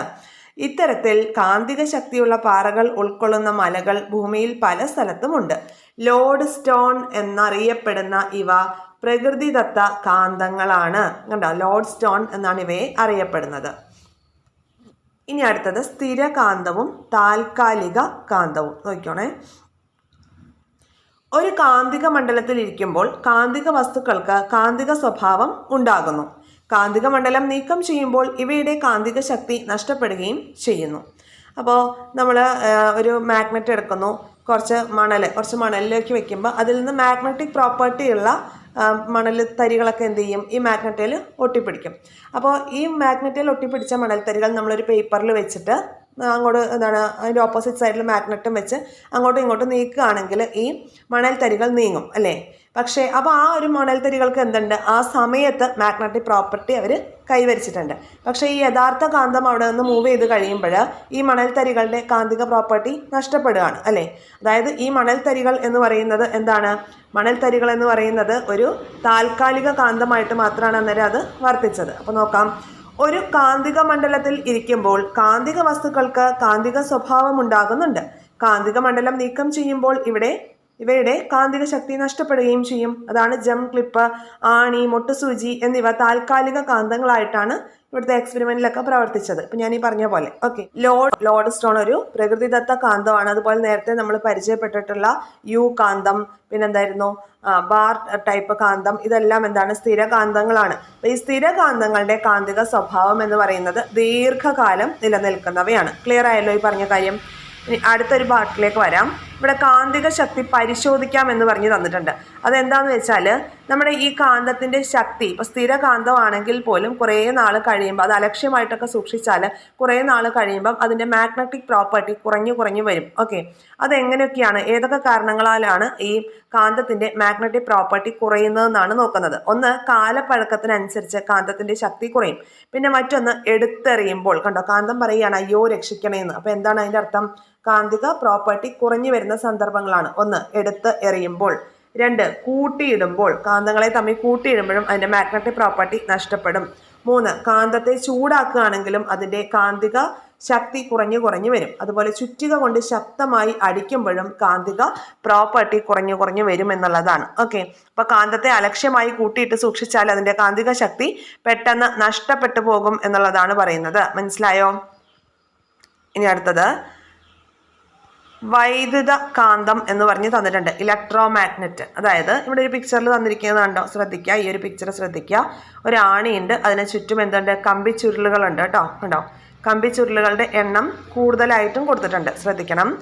ഇത്തരത്തിൽ കാന്തിക ശക്തിയുള്ള പാറകൾ ഉൾക്കൊള്ളുന്ന മലകൾ ഭൂമിയിൽ പല സ്ഥലത്തുമുണ്ട്. ലോഡ് സ്റ്റോൺ എന്നറിയപ്പെടുന്ന ഇവ പ്രകൃതിദത്ത കാന്തങ്ങളാണ്. കണ്ടോ? ലോഡ് സ്റ്റോൺ എന്നാണ് ഇവയെ അറിയപ്പെടുന്നത്. ഇനി അടുത്തത് സ്ഥിരകാന്തവും താൽക്കാലിക കാന്തവും. നോക്കിക്കോണേ. ഒരു കാന്തിക മണ്ഡലത്തിൽ ഇരിക്കുമ്പോൾ കാന്തിക വസ്തുക്കൾക്ക് കാന്തിക സ്വഭാവം ഉണ്ടാകുന്നു. കാന്തിക മണ്ഡലം നീക്കം ചെയ്യുമ്പോൾ ഇവയുടെ കാന്തിക ശക്തി നഷ്ടപ്പെടുകയും ചെയ്യുന്നു. അപ്പോൾ നമ്മൾ ഒരു മാഗ്നറ്റ് എടുക്കുന്നു. കുറച്ച് മണൽ കുറച്ച് മണലിലേക്ക് വെക്കുമ്പോൾ അതിൽ നിന്ന് മാഗ്നറ്റിക് പ്രോപ്പർട്ടി ഉള്ള മണൽ തരികളൊക്കെ എന്ത് ചെയ്യും? ഈ മാഗ്നറ്റിൽ ഒട്ടിപ്പിടിക്കും. അപ്പോൾ ഈ മാഗ്നറ്റിൽ ഒട്ടിപ്പിടിച്ച മണൽ മണൽത്തരികൾ നമ്മളൊരു പേപ്പറിൽ വെച്ചിട്ട് അങ്ങോട്ട് എന്താണ് അതിന്റെ ഓപ്പോസിറ്റ് സൈഡിൽ മാഗ്നറ്റും വെച്ച് അങ്ങോട്ടും ഇങ്ങോട്ടും നീക്കുകയാണെങ്കിൽ ഈ മണൽ തരികൾ നീങ്ങും അല്ലേ? പക്ഷേ അപ്പോൾ ആ ഒരു മണൽ തരികൾക്ക് എന്തുണ്ട്? ആ സമയത്ത് മാഗ്നറ്റിക് പ്രോപ്പർട്ടി അവർ കൈവരിച്ചിട്ടുണ്ട്. പക്ഷേ ഈ യഥാർത്ഥ കാന്തം അവിടെ നിന്ന് മൂവ് ചെയ്ത് കഴിയുമ്പോൾ ഈ മണൽ തരികളുടെ കാന്തിക പ്രോപ്പർട്ടി നഷ്ടപ്പെടുകയാണ് അല്ലേ? അതായത് ഈ മണൽ തരികൾ എന്ന് പറയുന്നത് എന്താണ്? മണൽ തരികൾ എന്ന് പറയുന്നത് ഒരു താൽക്കാലിക കാന്തമായിട്ട് മാത്രമാണ് അന്നേരം അത് വർത്തിച്ചത്. അപ്പോൾ നോക്കാം. ഒരു കാന്തിക മണ്ഡലത്തിൽ ഇരിക്കുമ്പോൾ കാന്തിക വസ്തുക്കൾക്ക് കാന്തിക സ്വഭാവം ഉണ്ടാകുന്നുണ്ട് കാന്തിക മണ്ഡലം നീക്കം ചെയ്യുമ്പോൾ ഇവിടെ ഇവയുടെ കാന്തിക ശക്തി നഷ്ടപ്പെടുകയും ചെയ്യും. അതാണ് ജം ക്ലിപ്പ് ആണി മൊട്ടുസൂചി എന്നിവ താൽക്കാലിക കാന്തങ്ങളായിട്ടാണ് ഇവിടുത്തെ എക്സ്പെരിമെന്റിലൊക്കെ പ്രവർത്തിച്ചത്. ഇപ്പം ഞാൻ ഈ പറഞ്ഞ പോലെ. ഓക്കെ ലോഡ് ലോഡ് സ്റ്റോൺ ഒരു പ്രകൃതിദത്ത കാന്തമാണ്. അതുപോലെ നേരത്തെ നമ്മൾ പരിചയപ്പെട്ടിട്ടുള്ള യു കാന്തം പിന്നെന്തായിരുന്നു? ബാർ ടൈപ്പ് കാന്തം. ഇതെല്ലാം എന്താണ്? സ്ഥിരകാന്തങ്ങളാണ്. അപ്പോൾ ഈ സ്ഥിരകാന്തങ്ങളുടെ കാന്തിക സ്വഭാവം എന്ന് പറയുന്നത് ദീർഘകാലം നിലനിൽക്കുന്നവയാണ്. ക്ലിയർ ആയല്ലോ ഈ പറഞ്ഞ കാര്യം? ഇനി അടുത്തൊരു പാട്ടിലേക്ക് വരാം. ഇവിടെ കാന്തിക ശക്തി പരിശോധിക്കാം എന്ന് പറഞ്ഞ് തന്നിട്ടുണ്ട്. അതെന്താന്ന് വെച്ചാൽ നമ്മുടെ ഈ കാന്തത്തിന്റെ ശക്തി ഇപ്പോൾ സ്ഥിരകാന്തമാണെങ്കിൽ പോലും കുറേ നാൾ കഴിയുമ്പോൾ അത് അലക്ഷ്യമായിട്ടൊക്കെ സൂക്ഷിച്ചാൽ കുറേ നാൾ കഴിയുമ്പം അതിന്റെ മാഗ്നറ്റിക് പ്രോപ്പർട്ടി കുറഞ്ഞു കുറഞ്ഞു വരും. ഓക്കെ? അതെങ്ങനെയൊക്കെയാണ്? ഏതൊക്കെ കാരണങ്ങളാലാണ് ഈ കാന്തത്തിന്റെ മാഗ്നറ്റിക് പ്രോപ്പർട്ടി കുറയുന്നതെന്നാണ് നോക്കുന്നത്. ഒന്ന് കാലപ്പഴക്കത്തിനനുസരിച്ച് കാന്തത്തിന്റെ ശക്തി കുറയും. പിന്നെ മറ്റൊന്ന് എടുത്തെറിയുമ്പോൾ. കണ്ടോ? കാന്തം പറയുകയാണ് അയ്യോ രക്ഷിക്കണേന്ന്. അപ്പോൾ എന്താണ് അതിന്റെ അർത്ഥം? കാന്തിക പ്രോപ്പർട്ടി കുറഞ്ഞു വരുന്ന സന്ദർഭങ്ങളാണ്. ഒന്ന് എടുത്ത് എറിയുമ്പോൾ. രണ്ട് കൂട്ടിയിടുമ്പോൾ. കാന്തങ്ങളെ തമ്മിൽ കൂട്ടിയിടുമ്പോഴും അതിന്റെ മാഗ്നറ്റിക് പ്രോപ്പർട്ടി നഷ്ടപ്പെടും. മൂന്ന് കാന്തത്തെ ചൂടാക്കുകയാണെങ്കിലും അതിന്റെ കാന്തിക ശക്തി കുറഞ്ഞു കുറഞ്ഞു വരും. അതുപോലെ ചുറ്റിക കൊണ്ട് ശക്തമായി അടിക്കുമ്പോഴും കാന്തിക പ്രോപ്പർട്ടി കുറഞ്ഞു കുറഞ്ഞു വരും എന്നുള്ളതാണ്. ഓക്കെ. അപ്പൊ കാന്തത്തെ അലക്ഷ്യമായി കൂട്ടിയിട്ട് സൂക്ഷിച്ചാൽ അതിന്റെ കാന്തിക ശക്തി പെട്ടെന്ന് നഷ്ടപ്പെട്ടു പോകും എന്നുള്ളതാണ് പറയുന്നത്. മനസ്സിലായോ? ഇനി അടുത്തത്. വൈദ്യുത കാന്തം എന്ന് പറഞ്ഞ് തന്നിട്ടുണ്ട്. ഇലക്ട്രോ മാഗ്നറ്റ് അതായത് ഇവിടെ ഒരു പിക്ചറിൽ തന്നിരിക്കുന്നത് കണ്ടോ? ശ്രദ്ധിക്കുക. ഈ ഒരു പിക്ചർ ശ്രദ്ധിക്കുക. ഒരു ആണിയുണ്ട്. അതിന് ചുറ്റും എന്തുണ്ട്? കമ്പി ചുരുളുകളുണ്ട് കേട്ടോ. കണ്ടോ? കമ്പി ചുരുളുകളുടെ എണ്ണം കൂടുതലായിട്ടും കൊടുത്തിട്ടുണ്ട്. ശ്രദ്ധിക്കണം.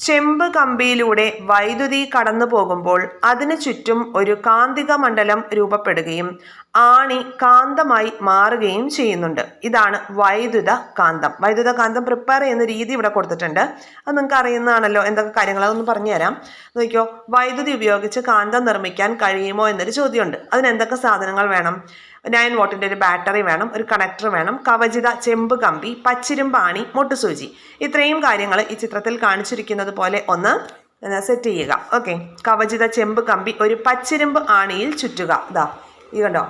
ചെമ്പ് കമ്പിയിലൂടെ വൈദ്യുതി കടന്നു പോകുമ്പോൾ അതിനു ചുറ്റും ഒരു കാന്തിക മണ്ഡലം രൂപപ്പെടുകയും ആണി കാന്തമായി മാറുകയും ചെയ്യുന്നുണ്ട്. ഇതാണ് വൈദ്യുത കാന്തം. വൈദ്യുത കാന്തം പ്രിപ്പയർ ചെയ്യുന്ന രീതി ഇവിടെ കൊടുത്തിട്ടുണ്ട്. അത് നിങ്ങൾക്ക് അറിയുന്നതാണല്ലോ. എന്തൊക്കെ കാര്യങ്ങൾ? അതൊന്ന് പറഞ്ഞുതരാം നോക്കിയോ വൈദ്യുതി ഉപയോഗിച്ച് കാന്തം നിർമ്മിക്കാൻ കഴിയുമോ എന്നൊരു ചോദ്യമുണ്ട്. അതിന് എന്തൊക്കെ സാധനങ്ങൾ വേണം? നയൻ വോട്ടിന്റെ ഒരു ബാറ്ററി വേണം ഒരു കണക്ടർ വേണം കവചിത ചെമ്പ് കമ്പി പച്ചിരുമ്പാണി മൊട്ടുസൂചി. ഇത്രയും കാര്യങ്ങൾ ഈ ചിത്രത്തിൽ കാണിച്ചിരിക്കുന്നത് പോലെ ഒന്ന് സെറ്റ് ചെയ്യുക. ഓക്കെ. കവചിത ചെമ്പ് കമ്പി ഒരു പച്ചിരുമ്പ് ആണിയിൽ ചുറ്റുക. ഇതാ ഈ കണ്ടോ?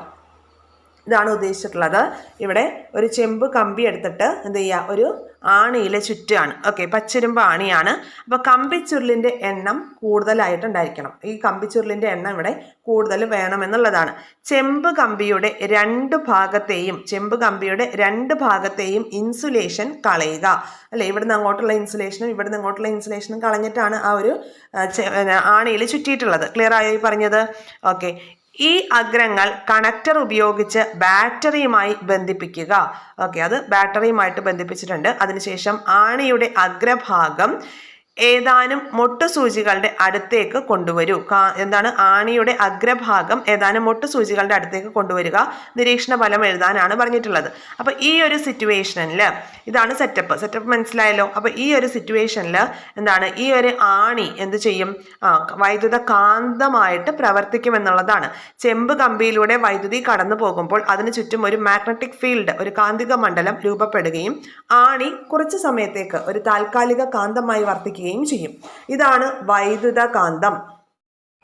ഇതാണ് ഉദ്ദേശിച്ചിട്ടുള്ളത്. ഇവിടെ ഒരു ചെമ്പ് കമ്പി എടുത്തിട്ട് എന്ത് ചെയ്യുക ഒരു ആണിയിലെ ചുറ്റാണ്. ഓക്കെ പച്ചിരുമ്പ് ആണിയാണ്. അപ്പോൾ കമ്പിച്ചുരുളിന്റെ എണ്ണം കൂടുതലായിട്ടുണ്ടായിരിക്കണം. ഈ കമ്പിച്ചുരുളിന്റെ എണ്ണം ഇവിടെ കൂടുതൽ വേണമെന്നുള്ളതാണ്. ചെമ്പ് കമ്പിയുടെ രണ്ട് ഭാഗത്തെയും ചെമ്പ് കമ്പിയുടെ രണ്ട് ഭാഗത്തെയും ഇൻസുലേഷൻ കളയുക. അല്ലെ? ഇവിടുന്ന് അങ്ങോട്ടുള്ള ഇൻസുലേഷനും ഇവിടുന്ന് അങ്ങോട്ടുള്ള ഇൻസുലേഷനും കളഞ്ഞിട്ടാണ് ആ ഒരു ആണിയിൽ ചുറ്റിയിട്ടുള്ളത്. ക്ലിയർ ആയോ പറഞ്ഞത്? ഓക്കെ. ഈ അഗ്രങ്ങൾ കണക്ടർ ഉപയോഗിച്ച് ബാറ്ററിയുമായി ബന്ധിപ്പിക്കുക. ഓക്കെ അത് ബാറ്ററിയുമായിട്ട് ബന്ധിപ്പിച്ചിട്ടുണ്ട്. അതിനുശേഷം ആണിയുടെ അഗ്രഭാഗം ഏതാനും മൊട്ടുസൂചികളുടെ അടുത്തേക്ക് കൊണ്ടുവരൂ. എന്താണ് ആണിയുടെ അഗ്രഭാഗം ഏതാനും മൊട്ടുസൂചികളുടെ അടുത്തേക്ക് കൊണ്ടുവരിക. നിരീക്ഷണ ഫലം എഴുതാനാണ് പറഞ്ഞിട്ടുള്ളത്. അപ്പോൾ ഈ ഒരു സിറ്റുവേഷനിൽ ഇതാണ് സെറ്റപ്പ് സെറ്റപ്പ് മനസ്സിലായല്ലോ? അപ്പോൾ ഈ ഒരു സിറ്റുവേഷനിൽ എന്താണ് ഈ ഒരു ആണി എന്ത് ചെയ്യും? വൈദ്യുത കാന്തമായിട്ട് പ്രവർത്തിക്കുമെന്നുള്ളതാണ് ചെമ്പ് കമ്പിയിലൂടെ വൈദ്യുതി കടന്നു പോകുമ്പോൾ അതിന് ചുറ്റും ഒരു മാഗ്നറ്റിക് ഫീൽഡ് ഒരു കാന്തിക മണ്ഡലം രൂപപ്പെടുകയും ആണി കുറച്ച് സമയത്തേക്ക് ഒരു താൽക്കാലിക കാന്തമായി വർത്തിക്കുകയും ചെയ്യും. ഇതാണ് വൈദ്യുത കാന്തം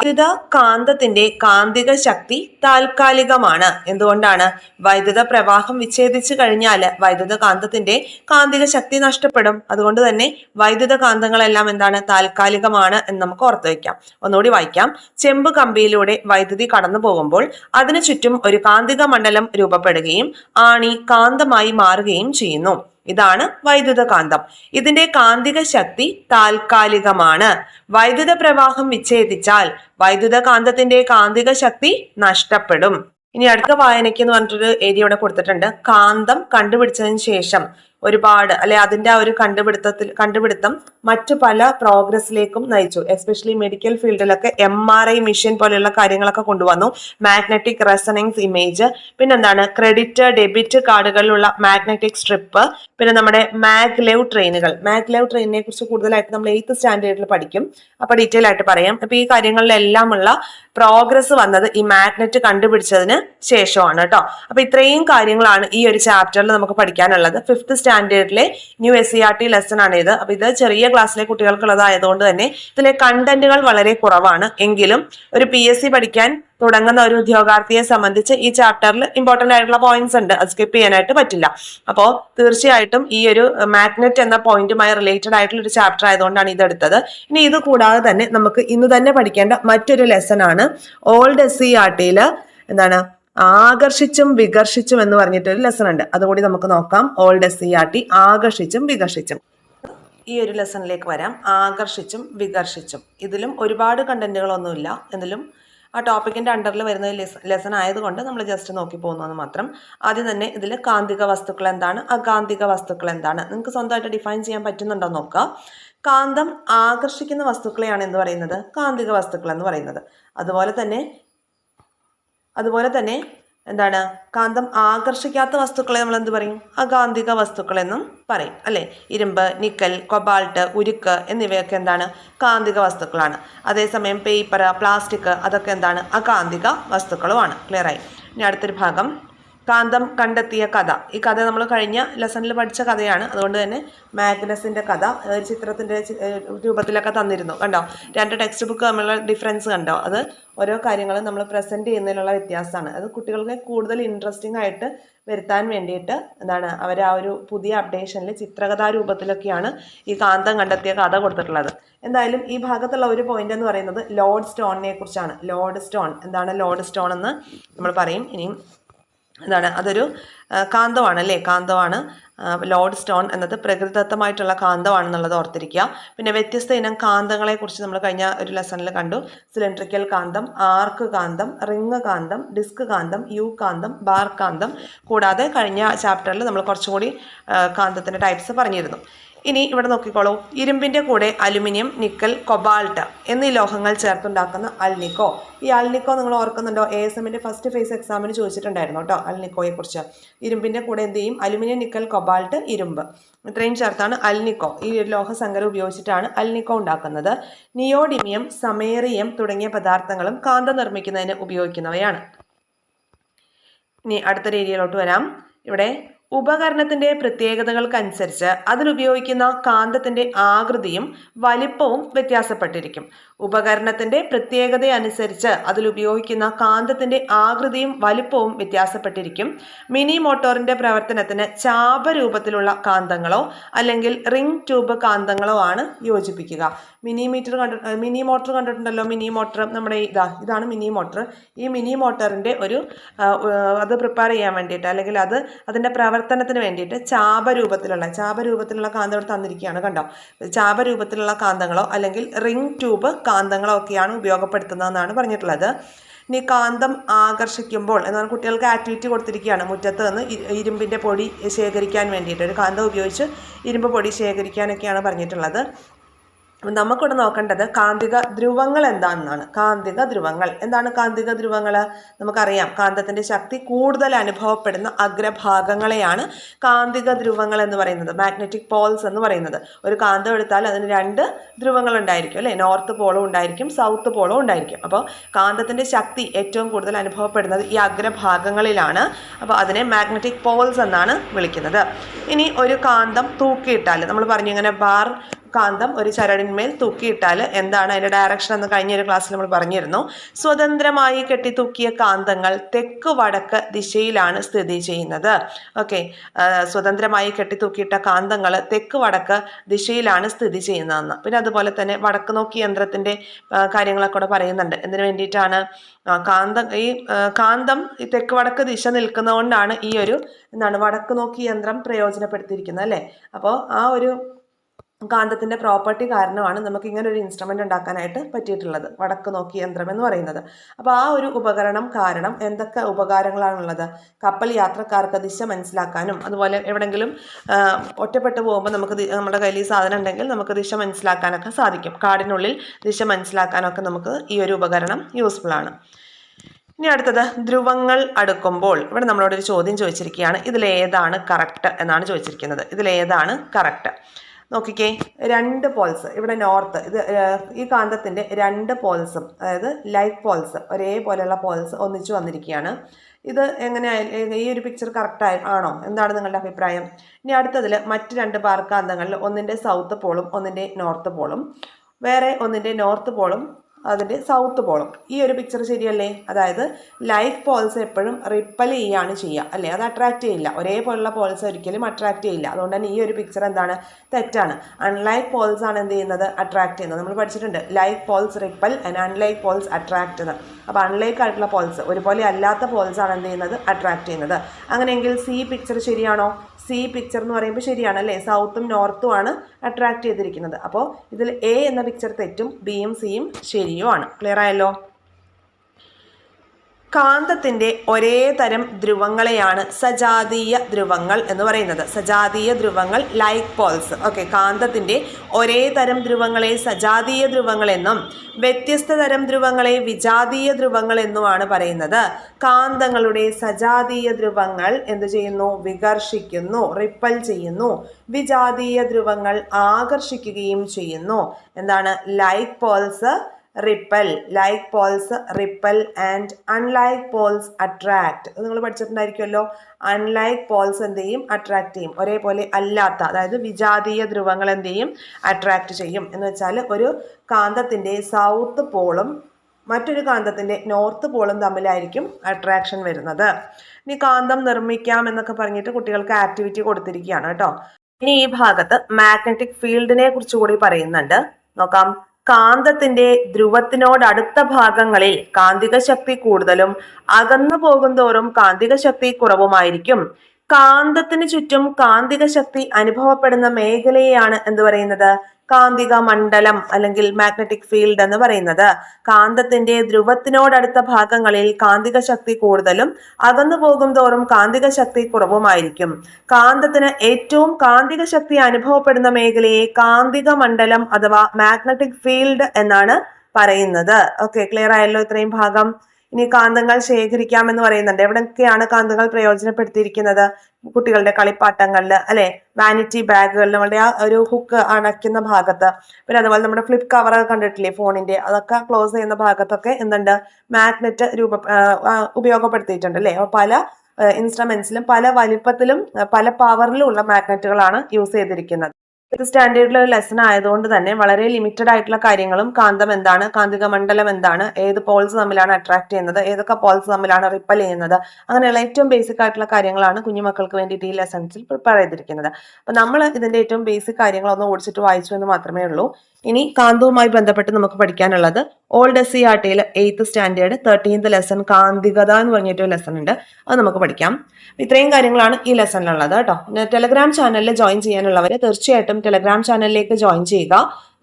വൈദ്യുത കാന്തത്തിന്റെ കാന്തിക ശക്തി താൽക്കാലികമാണ്. എന്തുകൊണ്ടാണ്? വൈദ്യുത പ്രവാഹം വിച്ഛേദിച്ചു കഴിഞ്ഞാൽ വൈദ്യുത കാന്തത്തിന്റെ കാന്തിക ശക്തി നഷ്ടപ്പെടും. അതുകൊണ്ട് തന്നെ വൈദ്യുത കാന്തങ്ങളെല്ലാം എന്താണ്? താൽക്കാലികമാണ് എന്ന് നമുക്ക് ഓർത്തു വയ്ക്കാം ഒന്നുകൂടി വായിക്കാം. ചെമ്പ് കമ്പിയിലൂടെ വൈദ്യുതി കടന്നു പോകുമ്പോൾ അതിനു ചുറ്റും ഒരു കാന്തിക മണ്ഡലം രൂപപ്പെടുകയും ആണി കാന്തമായി മാറുകയും ചെയ്യുന്നു. ഇതാണ് വൈദ്യുത കാന്തം ഇതിന്റെ കാന്തിക ശക്തി താൽക്കാലികമാണ്. വൈദ്യുത പ്രവാഹം വിച്ഛേദിച്ചാൽ വൈദ്യുത കാന്തത്തിന്റെ കാന്തിക ശക്തി നഷ്ടപ്പെടും. ഇനി അടുത്ത വായനയ്ക്ക് എന്ന് പറഞ്ഞിട്ടൊരു ഏരിയ ഇവിടെ കൊടുത്തിട്ടുണ്ട്. കാന്തം കണ്ടുപിടിച്ചതിന് ശേഷം ഒരുപാട് അല്ലെ അതിന്റെ ആ ഒരു കണ്ടുപിടുത്തത്തിൽ കണ്ടുപിടുത്തം മറ്റു പല പ്രോഗ്രസ്സിലേക്കും നയിച്ചു. എസ്പെഷ്യലി മെഡിക്കൽ ഫീൽഡിലൊക്കെ എം ആർ ഐ മെഷീൻ പോലെയുള്ള കാര്യങ്ങളൊക്കെ കൊണ്ടുവന്നു. മാഗ്നറ്റിക് റെസണിങ്സ് ഇമേജ് പിന്നെന്താണ്? ക്രെഡിറ്റ് ഡെബിറ്റ് കാർഡുകളിലുള്ള മാഗ്നറ്റിക് സ്ട്രിപ്പ് പിന്നെ നമ്മുടെ മാഗ് ലെവ് ട്രെയിനുകൾ മാഗ് ലെവ് ട്രെയിനിനെ കുറിച്ച് കൂടുതലായിട്ട് നമ്മൾ എയ്ത്ത് സ്റ്റാൻഡേർഡിൽ പഠിക്കും. അപ്പൊ ഡീറ്റെയിൽ ആയിട്ട് പറയാം. അപ്പൊ ഈ കാര്യങ്ങളിലെല്ലാമുള്ള പ്രോഗ്രസ് വന്നത് ഈ മാഗ്നറ്റ് കണ്ടുപിടിച്ചതിന് ശേഷമാണ് കേട്ടോ. അപ്പൊ ഇത്രയും കാര്യങ്ങളാണ് ഈ ഒരു ചാപ്റ്ററിൽ നമുക്ക് പഠിക്കാനുള്ളത്. Fifth standard new S C R T lesson ആണ് ഇത്. അപ്പൊ ഇത് ചെറിയ ക്ലാസ്സിലെ കുട്ടികൾക്കുള്ളതായതുകൊണ്ട് തന്നെ ഇതിലെ കണ്ടന്റുകൾ വളരെ കുറവാണ്. എങ്കിലും ഒരു പി എസ് സി പഠിക്കാൻ തുടങ്ങുന്ന ഒരു ഉദ്യോഗാർത്ഥിയെ സംബന്ധിച്ച് ഈ ചാപ്റ്ററിൽ ഇമ്പോർട്ടന്റ് ആയിട്ടുള്ള പോയിന്റ്സ് ഉണ്ട്. അത് സ്കിപ്പ് ചെയ്യാനായിട്ട് പറ്റില്ല. അപ്പോൾ തീർച്ചയായിട്ടും ഈ ഒരു മാഗ്നറ്റ് എന്ന പോയിന്റുമായി റിലേറ്റഡ് ആയിട്ടുള്ള ഒരു ചാപ്റ്റർ ആയതുകൊണ്ടാണ് ഇത് എടുത്തത്. ഇനി ഇത് കൂടാതെ തന്നെ നമുക്ക് ഇന്ന് തന്നെ പഠിക്കേണ്ട മറ്റൊരു ലെസൺ ആണ്. ഓൾഡ് എസ് സി ആർ ടിയിൽ എന്താണ്? ആകർഷിച്ചും വികർഷിച്ചും എന്ന് പറഞ്ഞിട്ടൊരു ലെസൺ ഉണ്ട്. അതുകൂടി നമുക്ക് നോക്കാം. Old S C R T ആകർഷിച്ചും വികർഷിച്ചും. ഈ ഒരു ലെസണിലേക്ക് വരാം. ആകർഷിച്ചും വികർഷിച്ചും. ഇതിലും ഒരുപാട് കണ്ടന്റുകളൊന്നുമില്ല ഇതിലും ആ ടോപ്പിക്കിന്റെ അണ്ടറിൽ വരുന്ന ലെസൺ ആയതുകൊണ്ട് നമ്മൾ ജസ്റ്റ് നോക്കി പോകുന്നതെന്ന് മാത്രം. ആദ്യം തന്നെ ഇതിൽ കാന്തിക വസ്തുക്കൾ എന്താണ്? അകാന്തിക വസ്തുക്കൾ എന്താണ്? നിങ്ങൾക്ക് സ്വന്തമായിട്ട് ഡിഫൈൻ ചെയ്യാൻ പറ്റുന്നുണ്ടോ നോക്കുക കാന്തം ആകർഷിക്കുന്ന വസ്തുക്കളെയാണ് എന്ത് പറയുന്നത്? കാന്തിക വസ്തുക്കൾ എന്ന് പറയുന്നത്. അതുപോലെ തന്നെ അതുപോലെ തന്നെ എന്താണ് കാന്തം ആകർഷിക്കാത്ത വസ്തുക്കളെ നമ്മൾ എന്ത് പറയും? അകാന്തിക വസ്തുക്കളെന്നും പറയും അല്ലേ? ഇരുമ്പ് നിക്കൽ കൊബാൾട്ട് ഉരുക്ക് എന്നിവയൊക്കെ എന്താണ്? കാന്തിക വസ്തുക്കളാണ്. അതേസമയം പേപ്പർ പ്ലാസ്റ്റിക് അതൊക്കെ എന്താണ്? അകാന്തിക വസ്തുക്കളുമാണ്. ക്ലിയർ ആയി? ഇനി അടുത്തൊരു ഭാഗം കാന്തം കണ്ടെത്തിയ കഥ. ഈ കഥ നമ്മൾ കഴിഞ്ഞ ലെസണിൽ പഠിച്ച കഥയാണ്. അതുകൊണ്ട് തന്നെ മാഗ്നസിന്റെ കഥ ഒരു ചിത്രത്തിന്റെ രൂപത്തിലൊക്കെ തന്നിരുന്നു. കണ്ടോ? രണ്ട് ടെക്സ്റ്റ് ബുക്ക് തമ്മിലുള്ള ഡിഫറൻസ് കണ്ടോ? അത് ഓരോ കാര്യങ്ങളും നമ്മൾ പ്രസന്റ് ചെയ്യുന്നതിലുള്ള വ്യത്യാസമാണ്. അത് കുട്ടികൾക്ക് കൂടുതൽ ഇൻട്രസ്റ്റിംഗ് ആയിട്ട് വരുത്താൻ വേണ്ടിയിട്ട് എന്താണ് അവർ ആ ഒരു പുതിയ അപ്ഡേഷനിൽ ചിത്രകഥാ രൂപത്തിലൊക്കെയാണ് ഈ കാന്തം കണ്ടെത്തിയ കഥ കൊടുത്തിട്ടുള്ളത്. എന്തായാലും ഈ ഭാഗത്തുള്ള ഒരു പോയിന്റ് എന്ന് പറയുന്നത് ലോഡ് സ്റ്റോണിനെ കുറിച്ചാണ് ലോഡ് സ്റ്റോൺ. എന്താണ് ലോഡ് സ്റ്റോൺ എന്ന് നമ്മൾ പറയും. ഇനിയും എന്താണ് അതൊരു കാന്തമാണ് അല്ലേ? കാന്തമാണ് ലോഡ് സ്റ്റോൺ എന്നത് പ്രകൃതിദത്തമായിട്ടുള്ള കാന്തമാണെന്നുള്ളത് ഓർത്തിരിക്കുക. പിന്നെ വ്യത്യസ്ത ഇനം കാന്തങ്ങളെക്കുറിച്ച് നമ്മൾ കഴിഞ്ഞ ഒരു ലെസണിൽ കണ്ടു. സിലിണ്ട്രിക്കൽ കാന്തം ആർക്ക് കാന്തം റിങ് കാന്തം ഡിസ്ക് കാന്തം യു കാന്തം ബാർ കാന്തം. കൂടാതെ കഴിഞ്ഞ ചാപ്റ്ററിൽ നമ്മൾ കുറച്ചുകൂടി കാന്തത്തിന്റെ ടൈപ്സ് പറഞ്ഞിരുന്നു. ഇനി ഇവിടെ നോക്കിക്കോളൂ. ഇരുമ്പിന്റെ കൂടെ അലുമിനിയം നിക്കൽ കൊബാൾട്ട് എന്നീ ലോഹങ്ങൾ ചേർത്തുണ്ടാക്കുന്ന അൽനിക്കോ. ഈ അൽനിക്കോ നിങ്ങൾ ഓർക്കുന്നുണ്ടോ? എ എസ് എമ്മിന്റെ ഫസ്റ്റ് ഫേസ് എക്സാമിന് ചോദിച്ചിട്ടുണ്ടായിരുന്നു കേട്ടോ അൾനിക്കോയെ കുറിച്ച് ഇരുമ്പിന്റെ കൂടെ എന്ത് ചെയ്യും? അലുമിനിയം നിക്കൽ കൊബാൾട്ട് ഇരുമ്പ്. ഇത്രയും ചേർത്താണ് അൽനിക്കോ. ഈ ഒരു ലോഹസങ്കരം ഉപയോഗിച്ചിട്ടാണ് അൽനിക്കോ ഉണ്ടാക്കുന്നത്. നിയോഡിമിയം സമേറിയം തുടങ്ങിയ പദാർത്ഥങ്ങളും കാന്ത നിർമ്മിക്കുന്നതിന് ഉപയോഗിക്കുന്നവയാണ്. ഇനി അടുത്തൊരു ഏരിയയിലോട്ട് വരാം. ഇവിടെ ഉപകരണത്തിന്റെ പ്രത്യേകതകൾക്കനുസരിച്ച് അതിലുപയോഗിക്കുന്ന കാന്തത്തിന്റെ ആകൃതിയും വലിപ്പവും വ്യത്യാസപ്പെട്ടിരിക്കും. ഉപകരണത്തിന്റെ പ്രത്യേകതയനുസരിച്ച് അതിലുപയോഗിക്കുന്ന കാന്തത്തിന്റെ ആകൃതിയും വലിപ്പവും വ്യത്യാസപ്പെട്ടിരിക്കും. മിനി മോട്ടോറിന്റെ പ്രവർത്തനത്തിന് ചാപരൂപത്തിലുള്ള കാന്തങ്ങളോ അല്ലെങ്കിൽ റിംഗ് ട്യൂബ് കാന്തങ്ങളോ ആണ് യോജിപ്പിക്കുക. മിനി മീറ്റർ കണ്ടു മിനി മോട്ടോർ കണ്ടിട്ടുണ്ടല്ലോ. മിനി മോട്ടർ നമ്മുടെ ഇതാ ഇതാണ് മിനി മോട്ടോർ. ഈ മിനി മോട്ടോറിന്റെ ഒരു അത് പ്രിപ്പയർ ചെയ്യാൻ വേണ്ടിയിട്ട് അല്ലെങ്കിൽ അത് അതിന്റെ പ്രവർത്തനത്തിന് വേണ്ടിയിട്ട് ചാപരൂപത്തിലുള്ള ചാപരൂപത്തിലുള്ള കാന്തം തന്നിരിക്കുകയാണ് കണ്ടോ? ചാപരൂപത്തിലുള്ള കാന്തങ്ങളോ അല്ലെങ്കിൽ റിംഗ് ട്യൂബ് കാന്തങ്ങളോ ഒക്കെയാണ് ഉപയോഗപ്പെടുത്തുന്നതെന്നാണ് പറഞ്ഞിട്ടുള്ളത്. ഇനി കാന്തം ആകർഷിക്കുമ്പോൾ എന്നാൽ കുട്ടികൾക്ക് ആക്ടിവിറ്റി കൊടുത്തിരിക്കുകയാണ് മുറ്റത്ത് നിന്ന് ഇരുമ്പിന്റെ പൊടി ശേഖരിക്കാൻ വേണ്ടിയിട്ട്. ഒരു കാന്തം ഉപയോഗിച്ച് ഇരുമ്പ് പൊടി ശേഖരിക്കാനൊക്കെയാണ് പറഞ്ഞിട്ടുള്ളത്. അപ്പം നമുക്കിവിടെ നോക്കേണ്ടത് കാന്തിക ധ്രുവങ്ങൾ എന്താണെന്നാണ്. കാന്തിക ധ്രുവങ്ങൾ. എന്താണ് കാന്തിക ധ്രുവങ്ങൾ നമുക്കറിയാം കാന്തത്തിന്റെ ശക്തി കൂടുതൽ അനുഭവപ്പെടുന്ന അഗ്രഭാഗങ്ങളെയാണ് കാന്തിക ധ്രുവങ്ങൾ എന്ന് പറയുന്നത്. മാഗ്നറ്റിക് പോൾസ് എന്ന് പറയുന്നത്. ഒരു കാന്തം എടുത്താൽ അതിന് രണ്ട് ധ്രുവങ്ങൾ ഉണ്ടായിരിക്കും അല്ലേ? നോർത്ത് പോളും ഉണ്ടായിരിക്കും സൗത്ത് പോളും ഉണ്ടായിരിക്കും. അപ്പോൾ കാന്തത്തിന്റെ ശക്തി ഏറ്റവും കൂടുതൽ അനുഭവപ്പെടുന്നത് ഈ അഗ്രഭാഗങ്ങളിലാണ്. അപ്പോൾ അതിനെ മാഗ്നറ്റിക് പോൾസ് എന്നാണ് വിളിക്കുന്നത്. ഇനി ഒരു കാന്തം തൂക്കിയിട്ടാൽ നമ്മൾ പറഞ്ഞു ഇങ്ങനെ ബാർ കാന്തം ഒരു ചരടിന്മേൽ തൂക്കിയിട്ടാൽ എന്താണ് അതിന്റെ ഡയറക്ഷൻ എന്ന് കഴിഞ്ഞ ഒരു ക്ലാസ്സിൽ നമ്മൾ പറഞ്ഞിരുന്നു. സ്വതന്ത്രമായി കെട്ടിത്തൂക്കിയ കാന്തങ്ങൾ തെക്ക് വടക്ക് ദിശയിലാണ് സ്ഥിതി ചെയ്യുന്നത്. ഓക്കെ സ്വതന്ത്രമായി കെട്ടിത്തൂക്കിയിട്ട കാന്തങ്ങൾ തെക്ക് വടക്ക് ദിശയിലാണ് സ്ഥിതി ചെയ്യുന്നതെന്ന്. പിന്നെ അതുപോലെ തന്നെ വടക്ക് നോക്കി യന്ത്രത്തിന്റെ കാര്യങ്ങളൊക്കെ കൂടെ പറയുന്നുണ്ട്. എന്തിനു വേണ്ടിയിട്ടാണ്? കാന്തം ഈ കാന്തം ഈ തെക്ക് വടക്ക് ദിശ നിൽക്കുന്നതുകൊണ്ടാണ് ഈ ഒരു എന്താണ് വടക്ക് നോക്കി യന്ത്രം പ്രയോജനപ്പെടുത്തിയിരിക്കുന്നത് അല്ലേ? അപ്പോൾ ആ ഒരു കാന്തത്തിന്റെ പ്രോപ്പർട്ടി കാരണമാണ് നമുക്ക് ഇങ്ങനെ ഒരു ഇൻസ്ട്രുമെന്റ് ഉണ്ടാക്കാനായിട്ട് പറ്റിയിട്ടുള്ളത്. വടക്ക് നോക്കി യന്ത്രം എന്ന് പറയുന്നത്. അപ്പോൾ ആ ഒരു ഉപകരണം കാരണം എന്തൊക്കെ ഉപകാരങ്ങളാണുള്ളത്? കപ്പൽ യാത്രക്കാർക്ക് ദിശ മനസ്സിലാക്കാനും അതുപോലെ ഒറ്റപ്പെട്ട് ഒറ്റപ്പെട്ടു പോകുമ്പോൾ നമുക്ക് നമ്മുടെ കയ്യിൽ ഈ സാധനം ഉണ്ടെങ്കിൽ നമുക്ക് ദിശ മനസ്സിലാക്കാനൊക്കെ സാധിക്കും. കാടിനുള്ളിൽ ദിശ മനസ്സിലാക്കാനൊക്കെ നമുക്ക് ഈ ഒരു ഉപകരണം യൂസ്ഫുൾ ആണ്. ഇനി അടുത്തത് ധ്രുവങ്ങൾ അടുക്കുമ്പോൾ. ഇവിടെ നമ്മളോടൊരു ചോദ്യം ചോദിച്ചിരിക്കുകയാണ്. ഇതിലേതാണ് കറക്റ്റ് എന്നാണ് ചോദിച്ചിരിക്കുന്നത്. ഇതിലേതാണ് കറക്റ്റ് നോക്കിക്കേ രണ്ട് പോൾസ് ഇവിടെ നോർത്ത് ഇത് ഈ കാന്തത്തിന്റെ രണ്ട് പോൾസും അതായത് ലൈറ്റ് പോൾസ് ഒരേപോലെയുള്ള പോൾസ് ഒന്നിച്ചു വന്നിരിക്കുകയാണ്. ഇത് എങ്ങനെയായാലും ഈ ഒരു പിക്ചർ കറക്റ്റായി ആണോ? എന്താണ് നിങ്ങളുടെ അഭിപ്രായം? ഇനി അടുത്തതിൽ മറ്റ് രണ്ട് പാർക്കാന്തങ്ങളിൽ ഒന്നിന്റെ സൗത്ത് പോളും ഒന്നിന്റെ നോർത്ത് പോളും. വേറെ ഒന്നിന്റെ നോർത്ത് പോളും അതിന്റെ സൗത്ത് പോളും ഈ ഒരു പിക്ചർ ശരിയല്ലേ? അതായത് ലൈറ്റ് പോൾസ് എപ്പോഴും റിപ്പൽ ചെയ്യാണ് ചെയ്യുക. അല്ലേ? അത് അട്രാക്റ്റ് ചെയ്യില്ല. ഒരേപോലുള്ള പോൾസ് ഒരിക്കലും അട്രാക്റ്റ് ചെയ്യില്ല. അതുകൊണ്ട് തന്നെ ഈ ഒരു പിക്ചർ എന്താണ്? തെറ്റാണ്. അൺലൈക്ക് പോൾസ് ആണ് എന്ത് ചെയ്യുന്നത്? അട്രാക്റ്റ് ചെയ്യുന്നത്. നമ്മൾ പഠിച്ചിട്ടുണ്ട്. Like poles repel and unlike poles attract എന്ന്. അപ്പോൾ അൺലൈക്ക് ആയിട്ടുള്ള പോൾസ് ഒരുപോലെ അല്ലാത്ത പോൾസ് ആണ് എന്ത് ചെയ്യുന്നത്? അട്രാക്റ്റ് ചെയ്യുന്നത്. അങ്ങനെയെങ്കിൽ സി പിക്ചർ ശരിയാണോ? സി പിക്ചർ എന്ന് പറയുമ്പോൾ ശരിയാണ് അല്ലേ? സൗത്തും നോർത്തും ആണ് അട്രാക്ട് ചെയ്തിരിക്കുന്നത്. അപ്പോൾ ഇതിൽ എ എന്ന പിക്ചർ തെറ്റും ബിയും സിയും ശരിയുമാണ്. ക്ലിയർ ആയല്ലോ? കാന്തത്തിന്റെ ഒരേ തരം ധ്രുവങ്ങളെയാണ് സജാതീയ ധ്രുവങ്ങൾ എന്ന് പറയുന്നത്. സജാതീയ ധ്രുവങ്ങൾ ലൈക്ക് പോൾസ് ഓക്കെ കാന്തത്തിന്റെ ഒരേ തരം ധ്രുവങ്ങളെ സജാതീയ ധ്രുവങ്ങളെന്നും വ്യത്യസ്ത തരം ധ്രുവങ്ങളെ വിജാതീയ ധ്രുവങ്ങൾ എന്നുമാണ് പറയുന്നത്. കാന്തങ്ങളുടെ സജാതീയ ധ്രുവങ്ങൾ എന്ത് ചെയ്യുന്നു? വികർഷിക്കുന്നു റിപ്പൽ ചെയ്യുന്നു. വിജാതീയ ധ്രുവങ്ങൾ ആകർഷിക്കുകയും ചെയ്യുന്നു. എന്താണ്? Like poles repel like poles repel and unlike poles attract നിങ്ങൾ പഠിച്ചിട്ടുണ്ടായിരിക്കുമല്ലോ. അൺലൈക്ക് പോൾസ് എന്ത് ചെയ്യും അട്രാക്ട് ചെയ്യും. ഒരേപോലെ അല്ലാത്ത അതായത് വിജാതീയ ധ്രുവങ്ങൾ എന്ത് ചെയ്യും അട്രാക്ട് ചെയ്യും. എന്ന് വെച്ചാൽ ഒരു കാന്തത്തിന്റെ സൗത്ത് പോളും മറ്റൊരു കാന്തത്തിന്റെ നോർത്ത് പോളും തമ്മിലായിരിക്കും അട്രാക്ഷൻ വരുന്നത്. ഇനി കാന്തം നിർമ്മിക്കാം എന്നൊക്കെ പറഞ്ഞിട്ട് കുട്ടികൾക്ക് ആക്ടിവിറ്റി കൊടുത്തിരിക്കുകയാണ് കേട്ടോ. ഇനി ഈ ഭാഗത്ത് മാഗ്നറ്റിക് ഫീൽഡിനെ കുറിച്ച് കൂടി പറയുന്നുണ്ട്. നോക്കാം. കാന്തത്തിന്റെ ധ്രുവത്തിനോടടുത്ത ഭാഗങ്ങളിൽ കാന്തിക ശക്തി കൂടുതലും അകന്നു പോകുന്തോറും കാന്തിക ശക്തി കുറവുമായിരിക്കും. കാന്തത്തിന് ചുറ്റും കാന്തിക ശക്തി അനുഭവപ്പെടുന്ന മേഖലയെയാണ് എന്ത് പറയുന്നത്? കാന്തിക മണ്ഡലം അല്ലെങ്കിൽ മാഗ്നറ്റിക് ഫീൽഡ് എന്ന് പറയുന്നത്. കാന്തത്തിന്റെ ധ്രുവത്തിനോടടുത്ത ഭാഗങ്ങളിൽ കാന്തിക ശക്തി കൂടുതലും അകന്നു പോകും തോറും കാന്തിക ശക്തി കുറവുമായിരിക്കും. കാന്തത്തിന് ഏറ്റവും കാന്തിക ശക്തി അനുഭവപ്പെടുന്ന മേഖലയെ കാന്തിക മണ്ഡലം അഥവാ മാഗ്നറ്റിക് ഫീൽഡ് എന്നാണ് പറയുന്നത്. ഓക്കെ ക്ലിയർ ആയല്ലോ ഇത്രയും ഭാഗം? ഇനി കാന്തങ്ങൾ ശേഖരിക്കാം എന്ന് പറയുന്നുണ്ട്. എവിടെയൊക്കെയാണ് കാന്തങ്ങൾ പ്രയോജനപ്പെടുത്തിയിരിക്കുന്നത്? കുട്ടികളുടെ കളിപ്പാട്ടങ്ങളിൽ അല്ലെ? വാനിറ്റി ബാഗുകളിൽ നമ്മളുടെ ആ ഒരു ഹുക്ക് അണയ്ക്കുന്ന ഭാഗത്ത്. പിന്നെ അതുപോലെ നമ്മുടെ ഫ്ലിപ്പ് കവർ കണ്ടിട്ടില്ലേ ഫോണിന്റെ അതൊക്കെ ക്ലോസ് ചെയ്യുന്ന ഭാഗത്തൊക്കെ എന്തുണ്ട്? മാഗ്നറ്റ് രൂപ ഉപയോഗപ്പെടുത്തിയിട്ടുണ്ട് അല്ലേ? അപ്പോൾ പല ഇൻസ്ട്രുമെന്റ്സിലും പല വലിപ്പത്തിലും പല പവറിലും ഉള്ള മാഗ്നറ്റുകളാണ് യൂസ് ചെയ്തിരിക്കുന്നത്. ഇത് സ്റ്റാൻഡേർഡിലെ ലെസൺ ആയതുകൊണ്ട് തന്നെ വളരെ ലിമിറ്റഡ് ആയിട്ടുള്ള കാര്യങ്ങളും കാന്തം എന്താണ് കാന്തിക മണ്ഡലം എന്താണ് ഏത് പോൾസ് തമ്മിലാണ് അട്രാക്ട് ചെയ്യുന്നത് ഏതൊക്കെ പോൾസ് തമ്മിലാണ് റിപ്പൽ ചെയ്യുന്നത് അങ്ങനെയുള്ള ഏറ്റവും ബേസിക് ആയിട്ടുള്ള കാര്യങ്ങളാണ് കുഞ്ഞുമക്കൾക്ക് വേണ്ടിയിട്ട് ഈ ലെസൺസിൽ പ്രിപ്പയർ ചെയ്തിരിക്കുന്നത്. അപ്പം നമ്മൾ ഇതിന്റെ ഏറ്റവും ബേസിക് കാര്യങ്ങളൊന്ന് ഓടിച്ചിട്ട് വായിച്ചു എന്ന് മാത്രമേ ഉള്ളൂ. ഇനി കാന്തവുമായി ബന്ധപ്പെട്ട് നമുക്ക് പഠിക്കാനുള്ളത് ഓൾഡ് എസ് സി ആർ ടിയിൽ എയ്ത്ത് സ്റ്റാൻഡേർഡ് തേർട്ടീൻത് ലെസൺ കാന്തികത എന്ന് പറഞ്ഞിട്ട് ലെസൺ ഉണ്ട്. അത് നമുക്ക് പഠിക്കാം. ഇത്രയും കാര്യങ്ങളാണ് ഈ ലെസണിലുള്ളത് കേട്ടോ. ടെലഗ്രാം ചാനലിൽ ജോയിൻ ചെയ്യാനുള്ളവർ തീർച്ചയായിട്ടും ടെലഗ്രാം ചാനലിലേക്ക് ജോയിൻ ചെയ്യുക.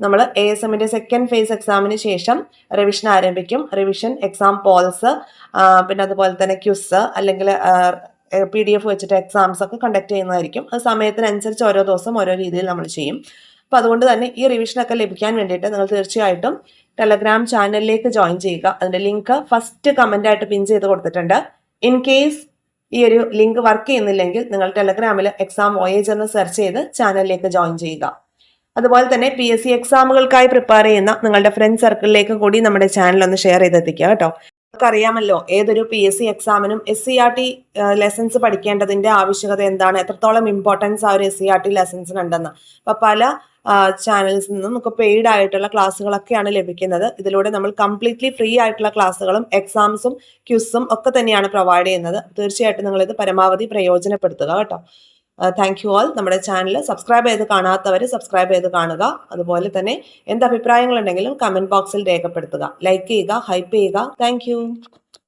നമ്മൾ എ എസ് എമ്മിന്റെ സെക്കൻഡ് ഫേസ് എക്സാമിന് ശേഷം റിവിഷൻ ആരംഭിക്കും. റിവിഷൻ എക്സാം പോൾസ് പിന്നെ അതുപോലെ തന്നെ ക്യുസ് അല്ലെങ്കിൽ പി ഡി എഫ് വെച്ചിട്ട് എക്സാംസ് ഒക്കെ കണ്ടക്ട് ചെയ്യുന്നതായിരിക്കും. അത് സമയത്തിനനുസരിച്ച് ഓരോ ദിവസം ഓരോ രീതിയിൽ നമ്മൾ ചെയ്യും. അപ്പോൾ അതുകൊണ്ട് തന്നെ ഈ റിവിഷനൊക്കെ ലഭിക്കാൻ വേണ്ടിയിട്ട് നിങ്ങൾ തീർച്ചയായിട്ടും ടെലഗ്രാം ചാനലിലേക്ക് ജോയിൻ ചെയ്യുക. അതിന്റെ ലിങ്ക് ഫസ്റ്റ് കമന്റായിട്ട് പിൻ ചെയ്ത് കൊടുത്തിട്ടുണ്ട്. ഇൻ കേസ് ഈ ഒരു ലിങ്ക് വർക്ക് ചെയ്യുന്നില്ലെങ്കിൽ നിങ്ങൾ ടെലഗ്രാമിൽ എക്സാം വോയേജ് എന്ന് സെർച്ച് ചെയ്ത് ചാനലിലേക്ക് ജോയിൻ ചെയ്യുക. അതുപോലെ തന്നെ പി എസ് സി എക്സാമുകൾക്കായി പ്രിപ്പയർ ചെയ്യുന്ന നിങ്ങളുടെ ഫ്രണ്ട് സർക്കിളിലേക്ക് കൂടി നമ്മുടെ ചാനൽ ഒന്ന് ഷെയർ ചെയ്തെത്തിക്കുക കേട്ടോ. നമുക്കറിയാമല്ലോ ഏതൊരു P S C എക്സാമിനും S C R T lessons പഠിക്കേണ്ടതിന്റെ ആവശ്യകത എന്താണ്? എത്രത്തോളം ഇമ്പോർട്ടൻസ് ആ ഒരു എസ് സി ആർ ടി ലെസൺസിനുണ്ടെന്ന് അപ്പൊ പല ചാനൽസിൽ നിന്നും നമുക്ക് പെയ്ഡ് ആയിട്ടുള്ള ക്ലാസ്സുകളൊക്കെയാണ് ലഭിക്കുന്നത്. ഇതിലൂടെ നമ്മൾ കംപ്ലീറ്റ്ലി ഫ്രീ ആയിട്ടുള്ള ക്ലാസ്സുകളും എക്സാംസും ക്യൂസും ഒക്കെ തന്നെയാണ് പ്രൊവൈഡ് ചെയ്യുന്നത്. തീർച്ചയായിട്ടും നിങ്ങൾ ഇത് പരമാവധി പ്രയോജനപ്പെടുത്തുക കേട്ടോ. താങ്ക് യു ആൾ നമ്മുടെ ചാനൽ സബ്സ്ക്രൈബ് ചെയ്ത് കാണാത്തവർ സബ്സ്ക്രൈബ് ചെയ്ത് കാണുക. അതുപോലെ തന്നെ എന്ത് അഭിപ്രായങ്ങളുണ്ടെങ്കിലും കമന്റ് ബോക്സിൽ രേഖപ്പെടുത്തുക. ലൈക്ക് ചെയ്യുക ഹൈപ്പ് ചെയ്യുക. താങ്ക്